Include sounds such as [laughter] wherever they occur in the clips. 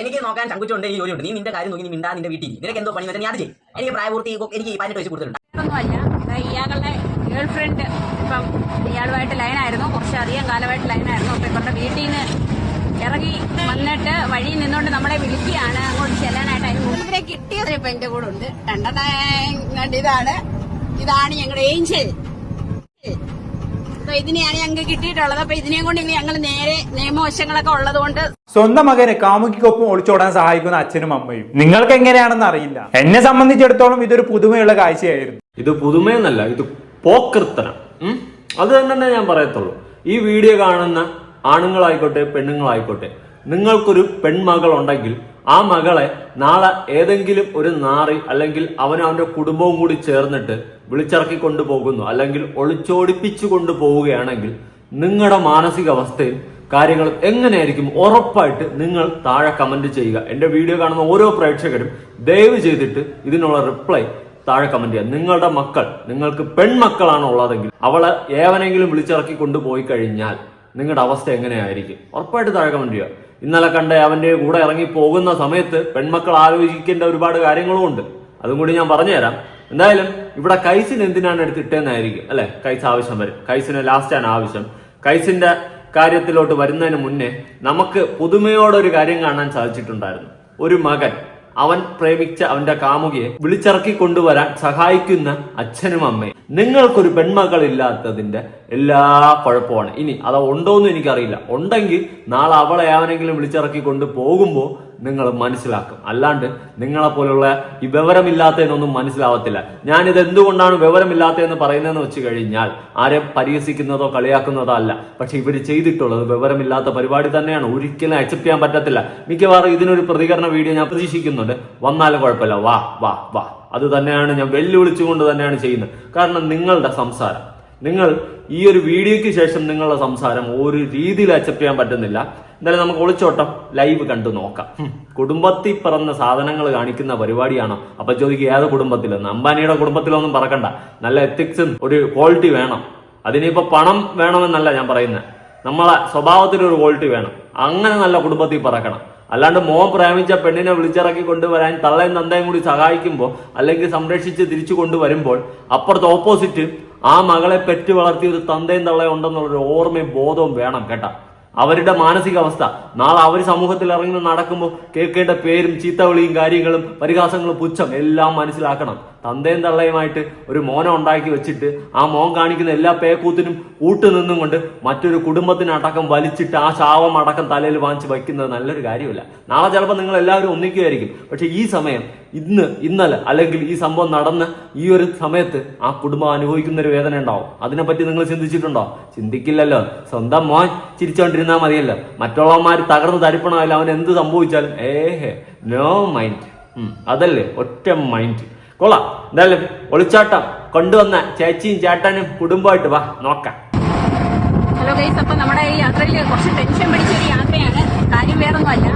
എനിക്ക് നോക്കാൻ ചങ്കുച്ചുണ്ട് എനിക്ക് ജോലിയുണ്ട്. നീ നിന്റെ കാര്യം നോക്കി നീ മിണ്ടാ നിന്റെ വീട്ടിൽ നിനക്ക് എന്തോ പണി നീ അത് ചെയ്യും. എനിക്ക് പ്രായപൂർത്തി എനിക്ക് പതിനെട്ട് വയസ്സ് കൊടുത്തിട്ടുണ്ട്. ഒന്നുമല്ല ദാ ഇയാളുടെ ഗേൾ ഫ്രണ്ട് ഇപ്പം ഇയാളുമായിട്ട് ലൈനായിരുന്നു കുറച്ചധികം കാലമായിട്ട് ലൈനായിരുന്നു അപ്പൊ ഇവരുടെ വീട്ടിൽ നിന്ന് ഇറങ്ങി വന്നിട്ട് വഴി നിന്നുകൊണ്ട് നമ്മളെ വിളിക്കുകയാണ്. അങ്ങോട്ട് ചെല്ലാനായിട്ട് ഇവരെ കിട്ടിയത് ഇപ്പൊ എന്റെ കൂടെ ഉണ്ട്. രണ്ടെണ്ണം ഇതാണ്. ഇതാണ് ഞങ്ങളുടെ ഏഞ്ചൽ. അപ്പൊ ഇതിനെയാണ് ഞങ്ങൾക്ക് കിട്ടിയിട്ടുള്ളത്. അപ്പൊ ഇതിനെയും കൊണ്ട് ഇനി ഞങ്ങൾ നേരെ നിയമവശങ്ങളൊക്കെ ഉള്ളത് കൊണ്ട് സ്വന്തം മകനെ കാമുകിക്കൊപ്പം ഒളിച്ചോടാൻ സഹായിക്കുന്ന അച്ഛനും അമ്മയും. നിങ്ങൾക്ക് എങ്ങനെയാണെന്ന് അറിയില്ല. എന്നെ സംബന്ധിച്ചിടത്തോളം ഇതൊരു പുതുമയുള്ള കാഴ്ചയായിരുന്നു. ഇത് പുതുമയെന്നല്ല ഇത് പോക്കൃത്തനം. ഉം? അത് തന്നെ ഞാൻ പറയത്തുള്ളൂ. ഈ വീഡിയോ കാണുന്ന ആണുങ്ങളായിക്കോട്ടെ പെണ്ണുങ്ങളായിക്കോട്ടെ നിങ്ങൾക്കൊരു പെൺമകൾ ഉണ്ടെങ്കിൽ ആ മകളെ നാളെ ഏതെങ്കിലും ഒരു നാറി അല്ലെങ്കിൽ അവനും അവന്റെ കുടുംബവും കൂടി ചേർന്നിട്ട് വിളിച്ചിറക്കി കൊണ്ടുപോകുന്നു. അല്ലെങ്കിൽ ഒളിച്ചോടിപ്പിച്ചു കൊണ്ടുപോവുകയാണെങ്കിൽ നിങ്ങളുടെ മാനസികാവസ്ഥയും കാര്യങ്ങളും എങ്ങനെയായിരിക്കും ഉറപ്പായിട്ട് നിങ്ങൾ താഴെ കമന്റ് ചെയ്യുക. എന്റെ വീഡിയോ കാണുന്ന ഓരോ പ്രേക്ഷകരും ദയവ് ചെയ്തിട്ട് ഇതിനുള്ള റിപ്ലൈ താഴെ കമന്റ് ചെയ്യുക. നിങ്ങളുടെ മക്കൾ നിങ്ങൾക്ക് പെൺമക്കളാണ് ഉള്ളതെങ്കിൽ അവളെ ഏവനെങ്കിലും വിളിച്ചിറക്കി കൊണ്ടുപോയി കഴിഞ്ഞാൽ നിങ്ങളുടെ അവസ്ഥ എങ്ങനെയായിരിക്കും? ഉറപ്പായിട്ട് താഴെ കമന്റ് ചെയ്യുക. ഇന്നലെ കണ്ട അവന്റെ കൂടെ ഇറങ്ങി പോകുന്ന സമയത്ത് പെൺമക്കൾ ആലോചിക്കേണ്ട ഒരുപാട് കാര്യങ്ങളും ഉണ്ട്. അതും കൂടി ഞാൻ പറഞ്ഞുതരാം. എന്തായാലും ഇവിടെ കൈസിന് എന്തിനാണ് എടുത്തിട്ടേന്നായിരിക്കും അല്ലെ? കൈസ് ആവശ്യം വരും. കൈസിന് ലാസ്റ്റ് ആണ് ആവശ്യം. കൈസിന്റെ കാര്യത്തിലോട്ട് വരുന്നതിന് മുന്നേ നമുക്ക് പുതുമയോടെ ഒരു കാര്യം കാണാൻ സാധിച്ചിട്ടുണ്ടായിരുന്നു. ഒരു മകൻ. അവൻ പ്രേമിച്ച അവന്റെ കാമുകിയെ വിളിച്ചിറക്കി കൊണ്ടുവരാൻ സഹായിക്കുന്ന അച്ഛനും അമ്മയും. നിങ്ങൾക്കൊരു പെൺമകൾ ഇല്ലാത്തതിന്റെ എല്ലാ കുഴപ്പമാണ്. ഇനി അത് എന്ന് എനിക്കറിയില്ല. ഉണ്ടെങ്കിൽ നാളെ അവളെ ആവനെങ്കിലും വിളിച്ചിറക്കി കൊണ്ട് പോകുമ്പോൾ നിങ്ങൾ മനസ്സിലാക്കും. അല്ലാണ്ട് നിങ്ങളെ പോലുള്ള ഈ വിവരമില്ലാത്തതിനൊന്നും മനസ്സിലാവത്തില്ല. ഞാനിത് എന്തുകൊണ്ടാണ് വിവരമില്ലാത്തതെന്ന് പറയുന്നതെന്ന് വെച്ച് കഴിഞ്ഞാൽ ആരെ പരിഹസിക്കുന്നതോ കളിയാക്കുന്നതോ അല്ല. പക്ഷെ ഇവർ ചെയ്തിട്ടുള്ളത് വിവരമില്ലാത്ത പരിപാടി തന്നെയാണ്. ഒരിക്കലും അക്സെപ്റ്റ് ചെയ്യാൻ പറ്റത്തില്ല. മിക്കവാറും ഇതിനൊരു പ്രതികരണ വീഡിയോ ഞാൻ പ്രതീക്ഷിക്കുന്നുണ്ട്. വന്നാലും കുഴപ്പമില്ല. വാ വാ വാ. അത് തന്നെയാണ് ഞാൻ വെല്ലുവിളിച്ചുകൊണ്ട് തന്നെയാണ് ചെയ്യുന്നത്. കാരണം നിങ്ങളുടെ സംസാരം. നിങ്ങൾ ഈ ഒരു വീഡിയോയ്ക്ക് ശേഷം നിങ്ങളുടെ സംസാരം ഒരു രീതിയിൽ അക്സെപ്റ്റ് ചെയ്യാൻ പറ്റുന്നില്ല. എന്തായാലും നമുക്ക് ഒളിച്ചോട്ടം ലൈവ് കണ്ടു നോക്കാം. കുടുംബത്തിൽ പിറന്ന സാധനങ്ങൾ കാണിക്കുന്ന പരിപാടിയാണോ? അപ്പൊ ചോദിക്കുക ഏത് കുടുംബത്തിലെന്ന് അംബാനിയുടെ കുടുംബത്തിലൊന്നും പറക്കണ്ട. നല്ല എത്തിക്സും ഒരു ക്വാളിറ്റി വേണം. അതിനിപ്പോ പണം വേണമെന്നല്ല ഞാൻ പറയുന്നത് നമ്മളെ സ്വഭാവത്തിൽ ഒരു ക്വാളിറ്റി വേണം. അങ്ങനെ നല്ല കുടുംബത്തിൽ പറക്കണം. അല്ലാണ്ട് മോൻ പ്രേമിച്ച പെണ്ണിനെ വിളിച്ചിറക്കി കൊണ്ടുവരാൻ തള്ളയും തന്തയും കൂടി സഹായിക്കുമ്പോൾ അല്ലെങ്കിൽ സംരക്ഷിച്ച് തിരിച്ചു കൊണ്ടുവരുമ്പോൾ അപ്പുറത്ത് ഓപ്പോസിറ്റ് ആ മകളെ പെറ്റു വളർത്തിയ ഒരു തന്തയും തള്ളയും ഉണ്ടെന്നുള്ളൊരു ഓർമ്മയും ബോധവും വേണം കേട്ടാ. അവരുടെ മാനസികാവസ്ഥ. നാളെ അവർ സമൂഹത്തിൽ ഇറങ്ങി നടക്കുമ്പോൾ കേൾക്കേണ്ട പേരും ചീത്തവിളിയും കാര്യങ്ങളും പരിഹാസങ്ങളും പുച്ഛം എല്ലാം മനസ്സിലാക്കണം. തന്തയും തള്ളയുമായിട്ട് ഒരു മോനെ ഉണ്ടാക്കി വെച്ചിട്ട് ആ മോൻ കാണിക്കുന്ന എല്ലാ പേക്കൂത്തിനും കൂട്ടു നിന്നും കൊണ്ട് മറ്റൊരു കുടുംബത്തിനടക്കം വലിച്ചിട്ട് ആ ശാവം അടക്കം തലയിൽ വാങ്ങിച്ച് വയ്ക്കുന്നത് നല്ലൊരു കാര്യമില്ല. നാളെ ചിലപ്പോൾ നിങ്ങൾ എല്ലാവരും ഒന്നിക്കുകയായിരിക്കും പക്ഷെ ഈ സമയം ഇന്ന് ഇന്നലെ അല്ലെങ്കിൽ ഈ സംഭവം നടന്ന് ഈ ഒരു സമയത്ത് ആ കുടുംബം അനുഭവിക്കുന്ന ഒരു വേദന ഉണ്ടാവും. അതിനെപ്പറ്റി നിങ്ങൾ ചിന്തിച്ചിട്ടുണ്ടോ? ചിന്തിക്കില്ലല്ലോ. സ്വന്തം മോൻ ചിരിച്ചുകൊണ്ടിരുന്നാൽ മതിയല്ലോ. മറ്റുള്ളവന്മാർ തകർന്ന് തരിപ്പണമല്ല അവൻ എന്ത് സംഭവിച്ചാലും. ഏഹേ നോ മൈൻഡ് അതല്ലേ? ഒറ്റ മൈൻഡ് കൊള്ളാം. എന്തായാലും ഒളിച്ചാട്ടം കൊണ്ടുവന്ന ചേച്ചിയും ചേട്ടനും കുടുംബമായിട്ട് വാ നോക്കാം. ഹലോ ഗൈസ് അപ്പൊ നമ്മുടെ ഈ യാത്രയിൽ കുറച്ച് ടെൻഷൻ പിടിച്ച ഒരു യാത്രയാണ്. കാര്യം വേറൊന്നുമല്ല.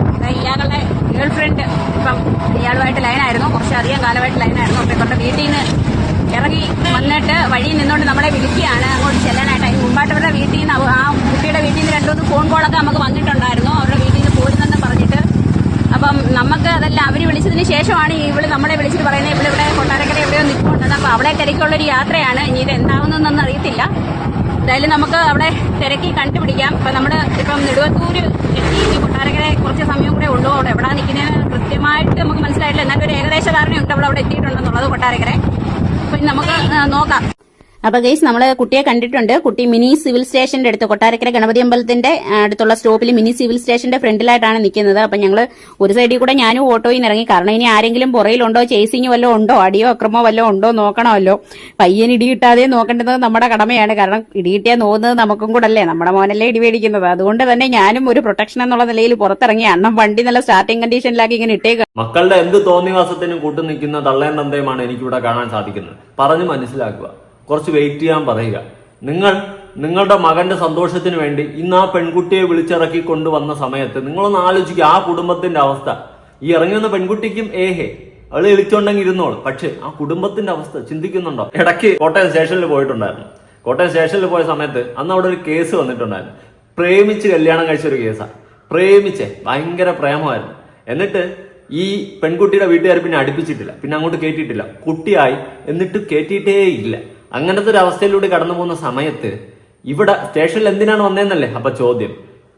ഇയാളുടെ ഗേൾ ഫ്രണ്ട് ഇപ്പം ഇയാളുമായിട്ട് ലൈനായിരുന്നു കുറച്ച് അധികം കാലമായിട്ട് ലൈനായിരുന്നു അപ്പൊ ഇവരുടെ വീട്ടിൽ നിന്ന് ഇറങ്ങി വന്നിട്ട് വഴിയിൽ നിന്നുകൊണ്ട് നമ്മളെ വിളിക്കുകയാണ്. അങ്ങോട്ട് ചെല്ലാനായിട്ട്. അതിന് മുമ്പായിട്ട് അവരുടെ വീട്ടിൽ നിന്ന് ആ കുട്ടിയുടെ വീട്ടിൽ നിന്ന് രണ്ടു മൂന്ന് ഫോൺ കോളൊക്കെ നമുക്ക് വന്നിട്ടുണ്ടായിരുന്നു. അവരുടെ വീട്ടിൽ നിന്ന് പോരുന്നെന്ന് പറഞ്ഞിട്ട്. അപ്പം നമുക്ക് അതെല്ലാം അവർ വിളിച്ചതിന് ശേഷമാണ് ഇവൾ നമ്മളെ വിളിച്ചിട്ട് പറയുന്നത് എവിടെയോ അപ്പോൾ അവിടെ തിരക്കുള്ളൊരു യാത്രയാണ്. ഇനി ഇത് എന്താവുന്നതെന്നൊന്നും അറിയത്തില്ല. എന്തായാലും നമുക്ക് അവിടെ തിരക്കി കണ്ടുപിടിക്കാം. അപ്പം നമ്മൾ ഇപ്പം നെടുവത്തൂര് എത്തി. കൊട്ടാരക്കര കുറച്ച് സമയം കൂടെ ഉള്ളൂ. അവിടെ എവിടെ നിൽക്കുന്നതിന് കൃത്യമായിട്ട് നമുക്ക് മനസ്സിലായിട്ടില്ല. എന്നാലും ഒരു ഏകദേശ ധാരണയുണ്ട്. അവിടെ അവിടെ എത്തിയിട്ടുണ്ടെന്നുള്ളത് കൊട്ടാരക്കര. അപ്പം നമുക്ക് നോക്കാം. അപ്പൊ ഗൈസ് നമ്മൾ കുട്ടിയെ കണ്ടിട്ടുണ്ട്. കുട്ടി മിനി സിവിൽ സ്റ്റേഷന്റെ അടുത്ത് കൊട്ടാരക്കര ഗണപതി അമ്പലത്തിന്റെ അടുത്തുള്ള സ്റ്റോപ്പിൽ മിനി സിവിൽ സ്റ്റേഷന്റെ ഫ്രണ്ടിലായിട്ടാണ് നിൽക്കുന്നത് അപ്പൊ ഞങ്ങൾ ഒരു സൈഡിൽ കൂടെ ഞാനും ഓട്ടോയിൽ ഇറങ്ങി. കാരണം ഇനി ആരെങ്കിലും പുറയിലുണ്ടോ ചേസിങ് വല്ലതും ഉണ്ടോ അടിയോ അക്രമോ വല്ലതും ഉണ്ടോ നോക്കണമല്ലോ. പയ്യൻ ഇടി കിട്ടാതെ നോക്കേണ്ടത് നമ്മുടെ കടമയാണ്. കാരണം ഇടി കിട്ടിയാൽ നോക്കുന്നത് നമുക്കും കൂടെ അല്ലേ നമ്മുടെ മോനല്ലേ ഇടി മേടിക്കുന്നത്. അതുകൊണ്ട് തന്നെ ഞാനും ഒരു പ്രൊട്ടക്ഷൻ എന്നുള്ള നിലയിൽ പുറത്തിറങ്ങി. അണ്ണം വണ്ടി നല്ല സ്റ്റാർട്ടിംഗ് കണ്ടീഷനിലാക്കി ഇങ്ങനെ ഇട്ടേക്ക്. മക്കളുടെ എന്ത് തോന്നിവാസത്തിനും കൂട്ടു നിൽക്കുന്ന തള്ളയും തന്തയുമാണ് എനിക്കിവിടെ കാണാൻ സാധിക്കുന്നത്. പറഞ്ഞു മനസ്സിലാക്കുക. കുറച്ച് വെയിറ്റ് ചെയ്യാൻ പറയുക. നിങ്ങൾ നിങ്ങളുടെ മകന്റെ സന്തോഷത്തിന് വേണ്ടി ഇന്ന് ആ പെൺകുട്ടിയെ വിളിച്ചിറക്കി കൊണ്ടുവന്ന സമയത്ത് നിങ്ങളൊന്ന് ആലോചിക്കുക ആ കുടുംബത്തിന്റെ അവസ്ഥ. ഈ ഇറങ്ങി വന്ന പെൺകുട്ടിക്കും ഏഹേ അവൾ വിളിച്ചുണ്ടെങ്കിൽ ഇരുന്നോളൂ. പക്ഷെ ആ കുടുംബത്തിന്റെ അവസ്ഥ ചിന്തിക്കുന്നുണ്ടോ? ഇടയ്ക്ക് കോട്ടയം സ്റ്റേഷനിൽ പോയിട്ടുണ്ടായിരുന്നു. കോട്ടയം സ്റ്റേഷനിൽ പോയ സമയത്ത് അന്ന് അവിടെ ഒരു കേസ് വന്നിട്ടുണ്ടായിരുന്നു. പ്രേമിച്ച് കല്യാണം കഴിച്ച ഒരു കേസാണ് പ്രേമിച്ച് ഭയങ്കര പ്രേമമായിരുന്നു. എന്നിട്ട് ഈ പെൺകുട്ടിയുടെ വീട്ടുകാർ പിന്നെ അടുപ്പിച്ചിട്ടില്ല. പിന്നെ അങ്ങോട്ട് കയറ്റിയിട്ടില്ല കുട്ടിയായി. എന്നിട്ട് കയറ്റിയിട്ടേ ഇല്ല അങ്ങനത്തെ ഒരു അവസ്ഥയിലൂടെ കടന്നു പോകുന്ന സമയത്ത് ഇവിടെ സ്റ്റേഷനിൽ എന്തിനാണ് വന്നതെന്നല്ലേ അപ്പൊ ചോദ്യം.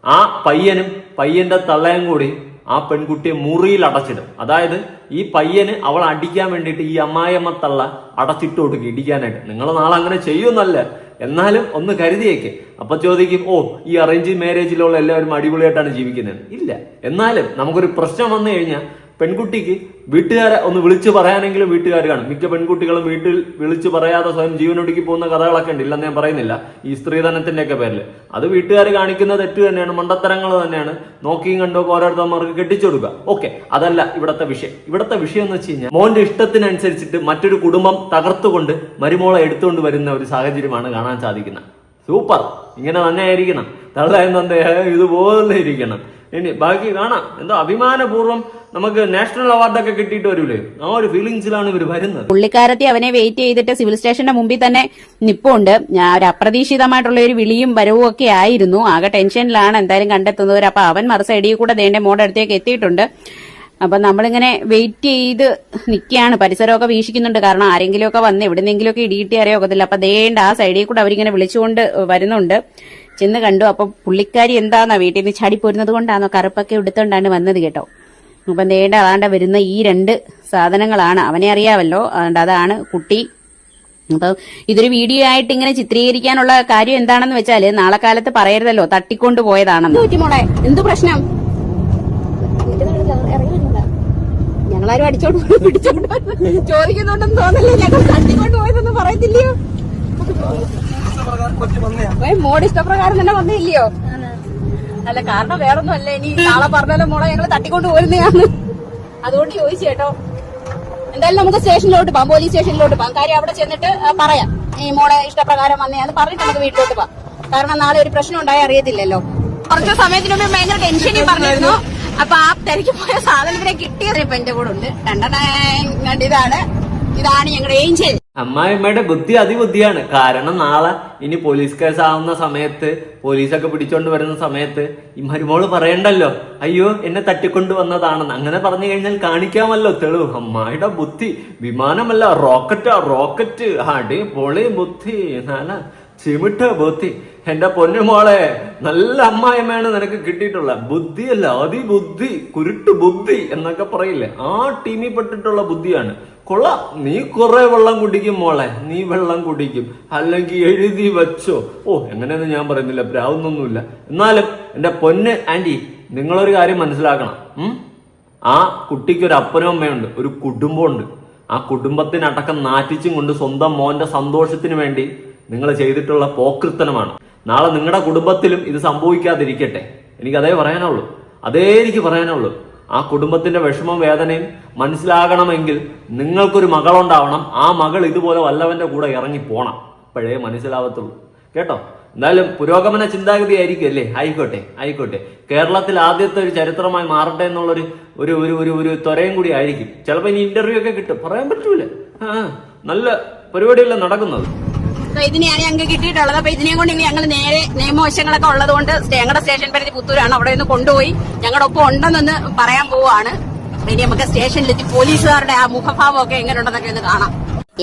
ആ പയ്യനും പയ്യന്റെ തള്ളയും കൂടി ആ പെൺകുട്ടിയെ മുറിയിൽ അടച്ചിടും. അതായത് ഈ പയ്യന് അവൾ അടിക്കാൻ വേണ്ടിയിട്ട് ഈ അമ്മായിയമ്മ തള്ള അടച്ചിട്ട് കൊടുക്കും ഇടിക്കാനായിട്ട്. നിങ്ങൾ നാളെ അങ്ങനെ ചെയ്യുമെന്നല്ല. എന്നാലും ഒന്ന് കരുതിയേക്ക്. അപ്പൊ ചോദിക്കും ഓ ഈ അറേഞ്ച് മാരേജിലുള്ള എല്ലാവരും അടിപൊളിയായിട്ടാണ് ജീവിക്കുന്നത്? ഇല്ല. എന്നാലും നമുക്കൊരു പ്രശ്നം വന്നു കഴിഞ്ഞാൽ പെൺകുട്ടിക്ക് വീട്ടുകാരെ ഒന്ന് വിളിച്ചു പറയാനെങ്കിലും വീട്ടുകാർ കാണും. മിക്ക പെൺകുട്ടികളും വീട്ടിൽ വിളിച്ചു പറയാതെ സ്വയം ജീവനൊടുക്കി പോകുന്ന കഥകളൊക്കെ ഉണ്ട്. ഇല്ലെന്ന് ഞാൻ പറയുന്നില്ല. ഈ സ്ത്രീധനത്തിന്റെ ഒക്കെ പേരിൽ. അത് വീട്ടുകാർ കാണിക്കുന്ന തെറ്റ് തന്നെയാണ് മണ്ടത്തരങ്ങൾ തന്നെയാണ്. നോക്കിയും കണ്ടോ ഓരോരുത്തന്മാർക്ക് കെട്ടിച്ചു കൊടുക്കുക ഓക്കെ അതല്ല ഇവിടത്തെ വിഷയം. ഇവിടത്തെ വിഷയം എന്ന് വെച്ച് കഴിഞ്ഞാൽ മോന്റെ ഇഷ്ടത്തിനനുസരിച്ചിട്ട് മറ്റൊരു കുടുംബം തകർത്തുകൊണ്ട് മരുമോളെ എടുത്തുകൊണ്ട് വരുന്ന ഒരു സാഹചര്യമാണ് കാണാൻ സാധിക്കുന്നത്. സൂപ്പർ. ഇങ്ങനെ തന്നെ ആയിരിക്കണം. തള്ളയെന്നെ ഇതുപോലെ ഇരിക്കണം. ഇനി ബാക്കി കാണാം. എന്തോ അഭിമാനപൂർവം നമുക്ക് നാഷണൽ അവാർഡൊക്കെ കിട്ടിയിട്ട് വരൂലേ? ആ ഒരു ഫീലിങ്സിലാണ് ഇവർ വരുന്നത്. പുള്ളിക്കാരത്തി അവനെ വെയിറ്റ് ചെയ്തിട്ട് സിവിൽ സ്റ്റേഷന്റെ മുമ്പിൽ തന്നെ നിപ്പുണ്ട്. ഒരു അപ്രതീക്ഷിതമായിട്ടുള്ള ഒരു വിളിയും വരവും ഒക്കെ ആയിരുന്നു. ആകെ ടെൻഷനിലാണ് എന്തായാലും കണ്ടെത്തുന്നവർ അപ്പൊ അവൻ മറു സൈഡിൽ കൂടെ ദേന്റെ മോടെ അടുത്തേക്ക് എത്തിയിട്ടുണ്ട്. അപ്പൊ നമ്മളിങ്ങനെ വെയിറ്റ് ചെയ്ത് നിൽക്കുകയാണ് പരിസരമൊക്കെ വീക്ഷിക്കുന്നുണ്ട്. കാരണം ആരെങ്കിലുമൊക്കെ വന്ന് എവിടെന്നെങ്കിലുമൊക്കെ ഇടിയിട്ട് അറിയാൻ അപ്പൊ ദേണ്ട ആ സൈഡിൽ കൂടെ അവരിങ്ങനെ വിളിച്ചുകൊണ്ട് വരുന്നുണ്ട്. ചെന്ന് കണ്ടു. അപ്പൊ പുള്ളിക്കാരി എന്താന്നാ വീട്ടിൽ നിന്ന് ചാടി പോരുന്നത് കൊണ്ടാണോ കറുപ്പൊക്കെ എടുത്തോണ്ടാണ് വന്നത് കേട്ടോ. അപ്പം നേണ്ട അതാണ്ട വരുന്ന ഈ രണ്ട് സാധനങ്ങളാണ്. അവനെ അറിയാമല്ലോ അതുകൊണ്ട് അതാണ് കുട്ടി. അപ്പൊ ഇതൊരു വീഡിയോ ആയിട്ട് ഇങ്ങനെ ചിത്രീകരിക്കാനുള്ള കാര്യം എന്താണെന്ന് വെച്ചാൽ നാളെ കാലത്ത് പറയരുതല്ലോ. തട്ടിക്കൊണ്ട് പോയതാണെന്ന്. മോളെ? എന്ത് പ്രശ്നം? ഞങ്ങളാരും അടിച്ചോണ്ട് പിടിച്ചോണ്ട്. ചോദിക്കുന്നുണ്ടെന്ന് തോന്നല്ലേ ഞങ്ങൾ തട്ടിക്കൊണ്ട് മോഡ് ഇഷ്ടപ്രകാരം തന്നെ വന്നില്ലയോ? അല്ല കാരണം വേറൊന്നും അല്ല ഇനി നാളെ പറഞ്ഞാലും മോളെ ഞങ്ങൾ തട്ടിക്കൊണ്ട് പോരുന്നതാണ്. അതുകൊണ്ട് ചോദിച്ചു കേട്ടോ. എന്തായാലും നമുക്ക് സ്റ്റേഷനിലോട്ട് പോകാം പോലീസ് സ്റ്റേഷനിലോട്ട് പോകാം കാര്യം അവിടെ ചെന്നിട്ട് പറയാം. ഈ മോളെ ഇഷ്ടപ്രകാരം വന്നേന്ന് പറഞ്ഞിട്ട് നമുക്ക് വീട്ടിലോട്ട് പോകാം കാരണം നാളെ ഒരു പ്രശ്നം ഉണ്ടായി അറിയത്തില്ലല്ലോ. കുറച്ച് സമയത്തിന് മുമ്പ് ഭയങ്കര ടെൻഷനും പറഞ്ഞിരുന്നു. അപ്പൊ ആ തിരക്ക് പോയ സാധനത്തിനെ കിട്ടിയത് ഇപ്പൊ എന്റെ കൂടെ ഉണ്ട്. രണ്ടെണ്ണം ഇതാണ് ഇതാണ് ഞങ്ങളുടെ ഏഞ്ചൽ അമ്മായിമ്മയുടെ ബുദ്ധി അതിബുദ്ധിയാണ്. കാരണം നാളെ ഇനി പോലീസ് കേസ് ആവുന്ന സമയത്ത് പോലീസൊക്കെ പിടിച്ചോണ്ട് വരുന്ന സമയത്ത് ഈ മരുമോൾ പറയണ്ടല്ലോ അയ്യോ എന്നെ തട്ടിക്കൊണ്ട് വന്നതാണെന്ന്. അങ്ങനെ പറഞ്ഞു കഴിഞ്ഞാൽ കാണിക്കാമല്ലോ തെളിവ് അമ്മായിയുടെ ബുദ്ധി വിമാനമല്ല റോക്കറ്റാ റോക്കറ്റ്. അടി പൊളി ബുദ്ധി നല്ല ചിമിട്ട ബുദ്ധി. എന്റെ പൊന്നുമോളെ നല്ല അമ്മായിമ്മയാണ് നിനക്ക് കിട്ടിയിട്ടുള്ള ബുദ്ധിയല്ല അതിബുദ്ധി കുരുട്ടു ബുദ്ധി എന്നൊക്കെ പറയില്ലേ? ആ ടീമിൽ പെട്ടിട്ടുള്ള ബുദ്ധിയാണ്. കൊള്ളാം. നീ കുറെ വെള്ളം കുടിക്കും മോളെ. നീ വെള്ളം കുടിക്കും. അല്ലെങ്കിൽ എഴുതി വെച്ചോ. ഓ എങ്ങനെയെന്ന് ഞാൻ പറയുന്നില്ല. പ്രാവുന്നൊന്നുമില്ല എന്നാലും എന്റെ പൊന്ന് ആന്റി നിങ്ങളൊരു കാര്യം മനസ്സിലാക്കണം. ആ കുട്ടിക്ക് ഒരു അപ്പനും അമ്മയുണ്ട്. ഒരു കുടുംബമുണ്ട്. ആ കുടുംബത്തിനടക്കം നാറ്റിച്ചും കൊണ്ട് സ്വന്തം മോന്റെ സന്തോഷത്തിന് വേണ്ടി നിങ്ങൾ ചെയ്തിട്ടുള്ള പോക്കൃത്തനമാണ് നാളെ നിങ്ങളുടെ കുടുംബത്തിലും ഇത് സംഭവിക്കാതിരിക്കട്ടെ. എനിക്ക് അതേ പറയാനുള്ളൂ. അതേ എനിക്ക് പറയാനുള്ളൂ. ആ കുടുംബത്തിന്റെ വിഷമം വേദനയും മനസ്സിലാകണമെങ്കിൽ നിങ്ങൾക്കൊരു മകളുണ്ടാവണം. ആ മകൾ ഇതുപോലെ വല്ലവന്റെ കൂടെ ഇറങ്ങി പോണം. അപ്പോഴേ മനസ്സിലാവത്തുള്ളൂ. കേട്ടോ? എന്തായാലും പുരോഗമന ചിന്താഗതി ആയിരിക്കും അല്ലേ? ആയിക്കോട്ടെ ആയിക്കോട്ടെ. കേരളത്തിൽ ആദ്യത്തെ ഒരു ചരിത്രമായി മാറട്ടെ എന്നുള്ളൊരു ഒരു ഒരു ഒരു ഒരു ത്വരയും കൂടി ആയിരിക്കും. ചിലപ്പോൾ ഇനി ഇന്റർവ്യൂ ഒക്കെ കിട്ടും. പറയാൻ പറ്റൂല. നല്ല പരിപാടിയല്ല നടക്കുന്നത്? ഇതിനെയാണ് ഞങ്ങൾക്ക് കിട്ടിയിട്ടുള്ളത്. അപ്പൊ ഇതിനെയും കൊണ്ട് ഇനി ഞങ്ങൾ നേരെ നിയമവശങ്ങളൊക്കെ ഉള്ളത് കൊണ്ട് ഞങ്ങളുടെ സ്റ്റേഷൻ പരിധി പുത്തൂരാണ്. അവിടെ നിന്ന് കൊണ്ടുപോയി ഞങ്ങളുടെ ഒപ്പം ഉണ്ടെന്നൊന്ന് പറയാൻ പോവാണ്. അപ്പൊ ഇനി നമുക്ക് സ്റ്റേഷനിലെത്തി പോലീസുകാരുടെ ആ മുഖഭാവം ഒക്കെ എങ്ങനെയുണ്ടെന്നൊക്കെ ഒന്ന് കാണാം.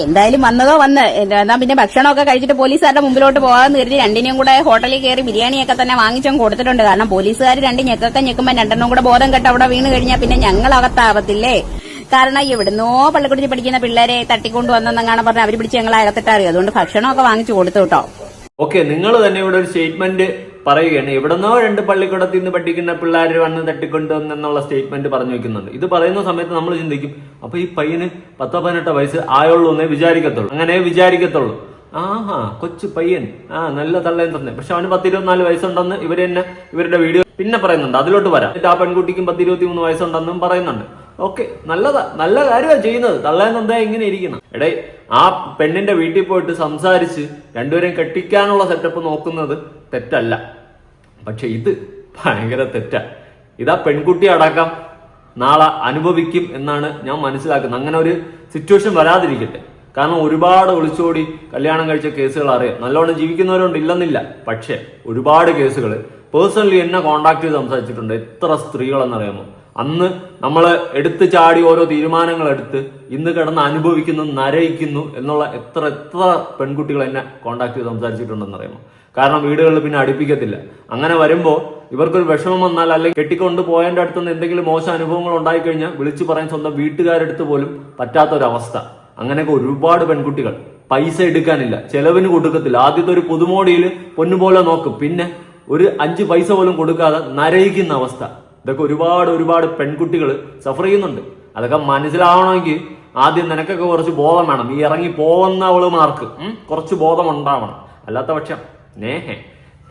എന്തായാലും വന്നതോ വന്ന്. എന്നാ പിന്നെ ഭക്ഷണമൊക്കെ കഴിച്ചിട്ട് പോലീസുകാരുടെ മുമ്പിലോട്ട് പോകാമെന്ന് കരുതി രണ്ടിനെയും കൂടെ ഹോട്ടലിൽ കയറി ബിരിയാണിയൊക്കെ തന്നെ വാങ്ങിച്ചും കൊടുത്തിട്ടുണ്ട്. കാരണം പോലീസുകാർ രണ്ട് ഞെക്കൊക്കെ ഞെക്കുമ്പോൾ രണ്ടെണ്ണം കൂടെ ബോധം കെട്ട് അവിടെ വീണ് കഴിഞ്ഞാൽ പിന്നെ ഞങ്ങൾ അകത്താവത്തില്ലേ കാരണം എവിടുന്നോ പള്ളിക്കുടിച്ച് പഠിക്കുന്ന പിള്ളേരെ തട്ടിക്കൊണ്ട് വന്നെന്നങ്ങാണ് പറഞ്ഞ് അവർ പിടിച്ച് ഞങ്ങൾ അകത്തിട്ടറി അതുകൊണ്ട് ഭക്ഷണമൊക്കെ വാങ്ങിച്ചു കൊടുത്തു കേട്ടോ. ഓക്കെ നിങ്ങൾ തന്നെ ഇവിടെ ഒരു സ്റ്റേറ്റ്മെന്റ് പറയുകയാണ്. എവിടെന്നോ രണ്ട് പള്ളിക്കൂടത്തിൽ നിന്ന് പഠിക്കുന്ന പിള്ളേർ വന്ന് തട്ടിക്കൊണ്ടുവന്നെന്നുള്ള സ്റ്റേറ്റ്മെന്റ് പറഞ്ഞു വെക്കുന്നുണ്ട്. ഇത് പറയുന്ന സമയത്ത് നമ്മൾ ചിന്തിക്കും അപ്പൊ ഈ പയ്യന് പത്തോ പതിനെട്ടോ വയസ്സ് ആയുള്ളൂ എന്നേ വിചാരിക്കത്തുള്ളൂ. അങ്ങനെ വിചാരിക്കത്തുള്ളൂ. ആഹാ കൊച്ചു പയ്യൻ. ആ നല്ല തള്ളയും തന്നെ. പക്ഷെ അവന് പത്തിരുപത്തിനാല് വയസ്സുണ്ടെന്ന് ഇവർ തന്നെ ഇവരുടെ വീഡിയോ പിന്നെ പറയുന്നുണ്ട്. അതിലോട്ട് വരാം. എന്നിട്ട് ആ പെൺകുട്ടിക്കും പത്തിരുപത്തി മൂന്ന് വയസ്സുണ്ടെന്നും പറയുന്നുണ്ട്. ഓക്കെ നല്ലതാ നല്ല കാര്യമാണ് ചെയ്യുന്നത്. തള്ളേന്ന് എന്താ ഇങ്ങനെ ഇരിക്കുന്നത്? എടേ ആ പെണ്ണിന്റെ വീട്ടിൽ പോയിട്ട് സംസാരിച്ച് രണ്ടുപേരെയും കെട്ടിക്കാനുള്ള സെറ്റപ്പ് നോക്കുന്നത് തെറ്റല്ല. പക്ഷെ ഇത് ഭയങ്കര തെറ്റാ. ഇതാ പെൺകുട്ടി അടക്കം നാളെ അനുഭവിക്കും എന്നാണ് ഞാൻ മനസ്സിലാക്കുന്നത്. അങ്ങനെ ഒരു സിറ്റുവേഷൻ വരാതിരിക്കട്ടെ. കാരണം ഒരുപാട് ഒളിച്ചോടി കല്യാണം കഴിച്ച കേസുകൾ അറിയാം. നല്ലോണം ജീവിക്കുന്നവരുണ്ട് ഇല്ലെന്നില്ല. പക്ഷെ ഒരുപാട് കേസുകൾ പേഴ്സണലി എന്നെ കോണ്ടാക്ട് ചെയ്ത് സംസാരിച്ചിട്ടുണ്ട്. എത്ര സ്ത്രീകളെന്നറിയാമോ? അന്ന് നമ്മൾ എടുത്തു ചാടി ഓരോ തീരുമാനങ്ങൾ എടുത്ത് ഇന്ന് കിടന്ന് അനുഭവിക്കുന്നു നരയിക്കുന്നു എന്നുള്ള എത്ര എത്ര പെൺകുട്ടികൾ എന്നെ കോണ്ടാക്ട് ചെയ്ത് സംസാരിച്ചിട്ടുണ്ടെന്ന് അറിയാമോ? കാരണം വീടുകളിൽ പിന്നെ അടുപ്പിക്കത്തില്ല. അങ്ങനെ വരുമ്പോൾ ഇവർക്കൊരു വിഷമം വന്നാൽ അല്ലെങ്കിൽ കെട്ടിക്കൊണ്ട് പോയതിന്റെ അടുത്തുനിന്ന് എന്തെങ്കിലും മോശം അനുഭവങ്ങൾ ഉണ്ടായിക്കഴിഞ്ഞാൽ വിളിച്ചു പറയാൻ സ്വന്തം വീട്ടുകാരെടുത്ത് പോലും പറ്റാത്തൊരവസ്ഥ. അങ്ങനെയൊക്കെ ഒരുപാട് പെൺകുട്ടികൾ. പൈസ എടുക്കാനില്ല ചെലവിന് കൊടുക്കത്തില്ല. ആദ്യത്തെ ഒരു പുതുമോടിയിൽ പൊന്നുപോലെ നോക്കും. പിന്നെ ഒരു അഞ്ച് പൈസ പോലും കൊടുക്കാതെ നരയിക്കുന്ന അവസ്ഥ. ഇതൊക്കെ ഒരുപാട് ഒരുപാട് പെൺകുട്ടികൾ സഫർ ചെയ്യുന്നുണ്ട്. അതൊക്കെ മനസ്സിലാവണമെങ്കിൽ ആദ്യം നിനക്കൊക്കെ കുറച്ച് ബോധം വേണം. ഈ ഇറങ്ങി പോകുന്ന അവൾ മാർക്ക് കുറച്ച് ബോധം ഉണ്ടാവണം. അല്ലാത്ത പക്ഷം നേഹേ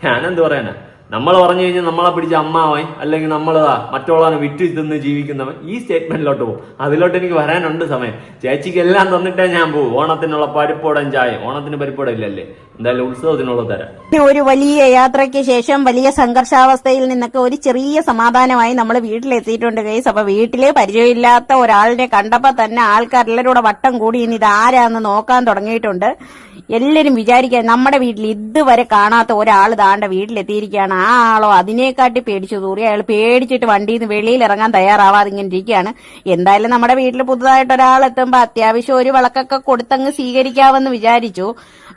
ഞാനെന്ത് പറയാനാ? നമ്മൾ പറഞ്ഞു കഴിഞ്ഞാൽ നമ്മളെ പിടിച്ച അമ്മാവൻ അല്ലെങ്കിൽ നമ്മളതാ മറ്റുള്ളവനെ വിറ്റ് തിന്ന് ജീവിക്കുന്നവൻ ഈ സ്റ്റേറ്റ്മെന്റിലോട്ട് പോകും. അതിലോട്ട് എനിക്ക് വരാനുണ്ട് സമയം. ചേച്ചിക്ക് എല്ലാം തന്നിട്ടേ ഞാൻ പോകും. ഓണത്തിനുള്ള പരിപ്പോടൻ ചായ ഓണത്തിന് പരിപ്പോടം ഇല്ലല്ലേ? എന്തായാലും ഉത്സവത്തിനുള്ള തരാം. ഒരു വലിയ യാത്രയ്ക്ക് ശേഷം വലിയ സംഘർഷാവസ്ഥയിൽ നിന്നൊക്കെ ഒരു ചെറിയ സമാധാനമായി നമ്മൾ വീട്ടിലെത്തിയിട്ടുണ്ട് കേസ് അപ്പൊ വീട്ടിൽ പരിചയമില്ലാത്ത ഒരാളിനെ കണ്ടപ്പോ തന്നെ ആൾക്കാരെല്ലാവരും വട്ടം കൂടി ഇനി ഇത് ആരാന്ന് നോക്കാൻ തുടങ്ങിയിട്ടുണ്ട്. എല്ലാരും വിചാരിക്കുക നമ്മുടെ വീട്ടിൽ ഇതുവരെ കാണാത്ത ഒരാൾ താണ്ട വീട്ടിലെത്തിയിരിക്കുകയാണ്. ആ ആളോ അതിനെക്കാട്ടി പേടിച്ചു തൂറി അയാൾ പേടിച്ചിട്ട് വണ്ടിയിൽ നിന്ന് വെളിയിൽ ഇറങ്ങാൻ തയ്യാറാവാതെ ഇങ്ങനെ ഇരിക്കുകയാണ്. എന്തായാലും നമ്മുടെ വീട്ടിൽ പുതുതായിട്ട് ഒരാൾ എത്തുമ്പോ അത്യാവശ്യം ഒരു വിളക്കൊക്കെ കൊടുത്തങ്ങ് സ്വീകരിക്കാമെന്ന് വിചാരിച്ചു.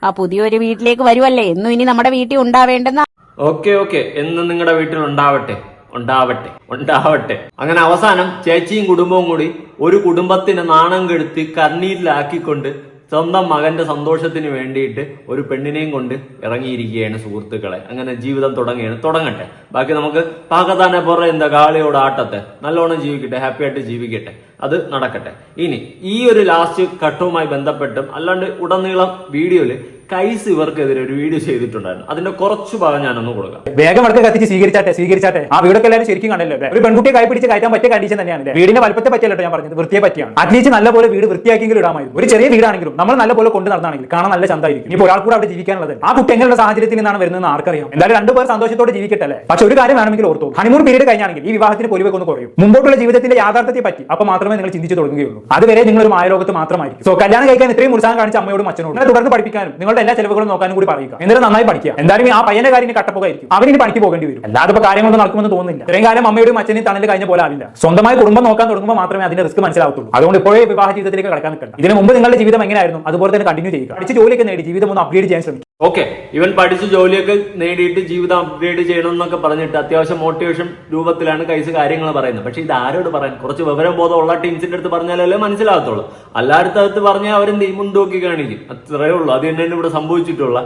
ആ പുതിയൊരു വീട്ടിലേക്ക് വരുമല്ലേ എന്നും ഇനി നമ്മുടെ വീട്ടിൽ ഉണ്ടാവേണ്ടെന്ന ഓക്കെ ഓക്കെ. എന്ന് നിങ്ങളുടെ വീട്ടിൽ ഉണ്ടാവട്ടെ. ഉണ്ടാവട്ടെ. ഉണ്ടാവട്ടെ. അങ്ങനെ അവസാനം ചേച്ചിയും കുടുംബവും കൂടി ഒരു കുടുംബത്തിന് നാണം കെടുത്തി കണ്ണീരിലാക്കിക്കൊണ്ട് സ്വന്തം മകന്റെ സന്തോഷത്തിന് വേണ്ടിയിട്ട് ഒരു പെണ്ണിനെയും കൊണ്ട് ഇറങ്ങിയിരിക്കുകയാണ് സുഹൃത്തുക്കളെ. അങ്ങനെ ജീവിതം തുടങ്ങുകയാണ്. തുടങ്ങട്ടെ. ബാക്കി നമുക്ക് പാകത്താനെ പുറ എന്താ കാളിയോട് ആട്ടത്തെ. നല്ലോണം ജീവിക്കട്ടെ ഹാപ്പി ആയിട്ട് ജീവിക്കട്ടെ. അത് നടക്കട്ടെ. ഇനി ഈ ഒരു ലാസ്റ്റ് ഘട്ടവുമായി ബന്ധപ്പെട്ടും അല്ലാണ്ട് ഉടനീളം വീഡിയോയിൽ കൈസ് ഇവർക്കെതിരെ ഒരു വീഡിയോ ചെയ്തിട്ടുണ്ടായിരുന്നു. അതിന്റെ കുറച്ച് ഭാഗം ഞാനൊന്ന് കൊടുക്കാം. വേഗം അടുത്ത് കത്തിച്ച് സ്വീകരിച്ചാട്ടെ സ്വീകരിച്ചാട്ടെ. ആ വീടൊക്കെ എല്ലാവരും ശരിക്കും കണ്ടല്ലോ? ഒരു പെൺകുട്ടിയെ കൈ പിടിച്ച് കയറ്റാൻ പറ്റിയ കണ്ടീഷൻ തന്നെയാണ്? വീടിന്റെ വലുപ്പത്തെ പറ്റിയല്ലോ ഞാൻ പറഞ്ഞത് വൃത്തിയെ പറ്റിയാണ്. അറ്റ്ലീസ്റ്റ് നല്ല പോലെ വീട് വൃത്തിയാക്കിയെങ്കിലും ഇടാമായിരുന്നു. ഒരു ചെറിയ വീടാണെങ്കിലും നമ്മൾ നല്ല പോലെ കൊണ്ട് നടന്നാണെങ്കിൽ കാണാൻ നല്ല ചന്തായിരിക്കും ഇപ്പോൾ ഒരാൾ കൂടെ അവിടെ ജീവിക്കാനുള്ളത്. ആ കുട്ടി എങ്ങനെയുള്ള സാഹചര്യത്തിൽ നിന്നാണ് വരുന്നത് ആർക്കറിയാം. എന്തായാലും രണ്ടുപേർ സന്തോഷത്തോടെ ജീവിക്കട്ടെ അല്ലേ പക്ഷെ ഒരു കാര്യം വേണമെങ്കിൽ ഓർത്തു. ഹണിമൂൺ പീരീഡ് കഴിഞ്ഞാണെങ്കിൽ ഈ വിവാഹത്തിന് പൊലിവൊക്കെ ഒന്ന് കുറയും. മുമ്പോട്ടുള്ള ജീവിതത്തിന്റെ യാഥാർത്ഥ്യത്തെ പറ്റി അപ്പൊ മാത്രമേ നിങ്ങൾ ചിന്തിച്ചു തുടങ്ങുകയുള്ളൂ. അതുവരെ നിങ്ങൾ ഒരു മായലോകത്ത് മാത്രമായിരിക്കും. സോ കല്യാണം കഴിക്കാൻ ഇത്രയും ഉത്സാഹം കാണിച്ച അമ്മയോടും അച്ഛനോടും. തുടർന്ന് പഠിപ്പിക്കാനും നിങ്ങളുടെ എല്ലാ ചെലവുകളും നോക്കാനും കൂടി പറയുക. എന്നിട്ട് നന്നായി പഠിക്കുക. എന്തായാലും ആ പയ്യന്റെ കാര്യം കട്ടപ്പുകയായിരിക്കും. അവരിനി പണിക്ക് പോകേണ്ടി വരും. അല്ലാതെ ഇപ്പൊ കാര്യങ്ങളൊന്നും നടക്കുമെന്ന് തോന്നുന്നില്ല. ഇത്രയും കാലം അമ്മയുടെയും അച്ഛനെയും തണൽ കഴിഞ്ഞ പോലെ ആവില്ല. സ്വന്തമായി കുടുംബം നോക്കാൻ തുടങ്ങുമ്പോൾ മാത്രമേ അതിന്റെ റിസ്ക് മനസ്സിലാവത്തുള്ളൂ. അതുകൊണ്ട് ഇപ്പോഴേ വിവാഹ ജീവിതത്തിലേക്ക് കടക്കാൻ നിൽക്കണം ഇതിന് മുമ്പ് നിങ്ങളുടെ ജീവിതം എങ്ങനെയായിരുന്നു? അതുപോലെ തന്നെ കണ്ടിന്യൂ ചെയ്യുക. പഠിച്ച് ജോലിയൊക്കെ നേടി ജീവിതം ഒന്ന് അപ്ഗ്രേഡ് ചെയ്യാൻ ശ്രമിക്കും ഓക്കെ. ഇവൻ പഠിച്ച് ജോലിയൊക്കെ നേടിയിട്ട് ജീവിതം അപ്ഗ്രേഡ് ചെയ്യണം എന്നൊക്കെ പറഞ്ഞിട്ട് അത്യാവശ്യം മോട്ടിവേഷൻ രൂപത്തിലാണ് കൈസ് കാര്യങ്ങൾ പറയുന്നത്. പക്ഷെ ഇത് ആരോട് പറയാൻ? കുറച്ച് വിവരം ബോധമുള്ള ടീംസിന്റെ അടുത്ത് പറഞ്ഞാലല്ലേ മനസ്സിലാകത്തുള്ളൂ. അല്ലാത്തടുത്ത് പറഞ്ഞാൽ അവരെന്ത് മുൻതൂക്കി കാണിക്കും. അത്രയേ ഉള്ളൂ. അത് തന്നെയാണ് ഇവിടെ സംഭവിച്ചിട്ടുള്ള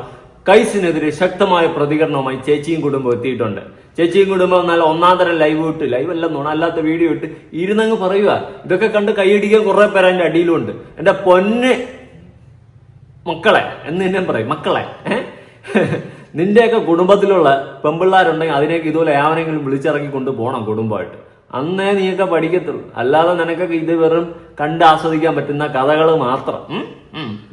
കൈസിനെതിരെ ശക്തമായ പ്രതികരണവുമായി ചേച്ചിയും കുടുംബം എത്തിയിട്ടുണ്ട്. ചേച്ചിയും കുടുംബം എന്നാൽ ഒന്നാം തരം ലൈവ് ഇട്ട് ലൈവ് അല്ല നോണ അല്ലാത്ത വീഡിയോ ഇട്ട് ഇരുന്നങ്ങ് പറയുക ഇതൊക്കെ കണ്ട് കൈയടിക്കാൻ കുറെ പേര് അതിന്റെ അടിയിലുണ്ട്. എന്റെ പൊന്ന് മക്കളെ എന്ന് തന്നെ പറയും. മക്കളെ? നിന്റെയൊക്കെ കുടുംബത്തിലുള്ള പെമ്പിള്ളാരുണ്ടെങ്കിൽ അതിനേക്ക് ഇതുപോലെ ആവനെങ്കിലും കൊണ്ട് പോകണം കുടുംബമായിട്ട്. അന്നേ നീയൊക്കെ പഠിക്കത്തുള്ളൂ. അല്ലാതെ നിനക്കൊക്കെ ഇത് വെറും കണ്ട് ആസ്വദിക്കാൻ പറ്റുന്ന കഥകൾ മാത്രം.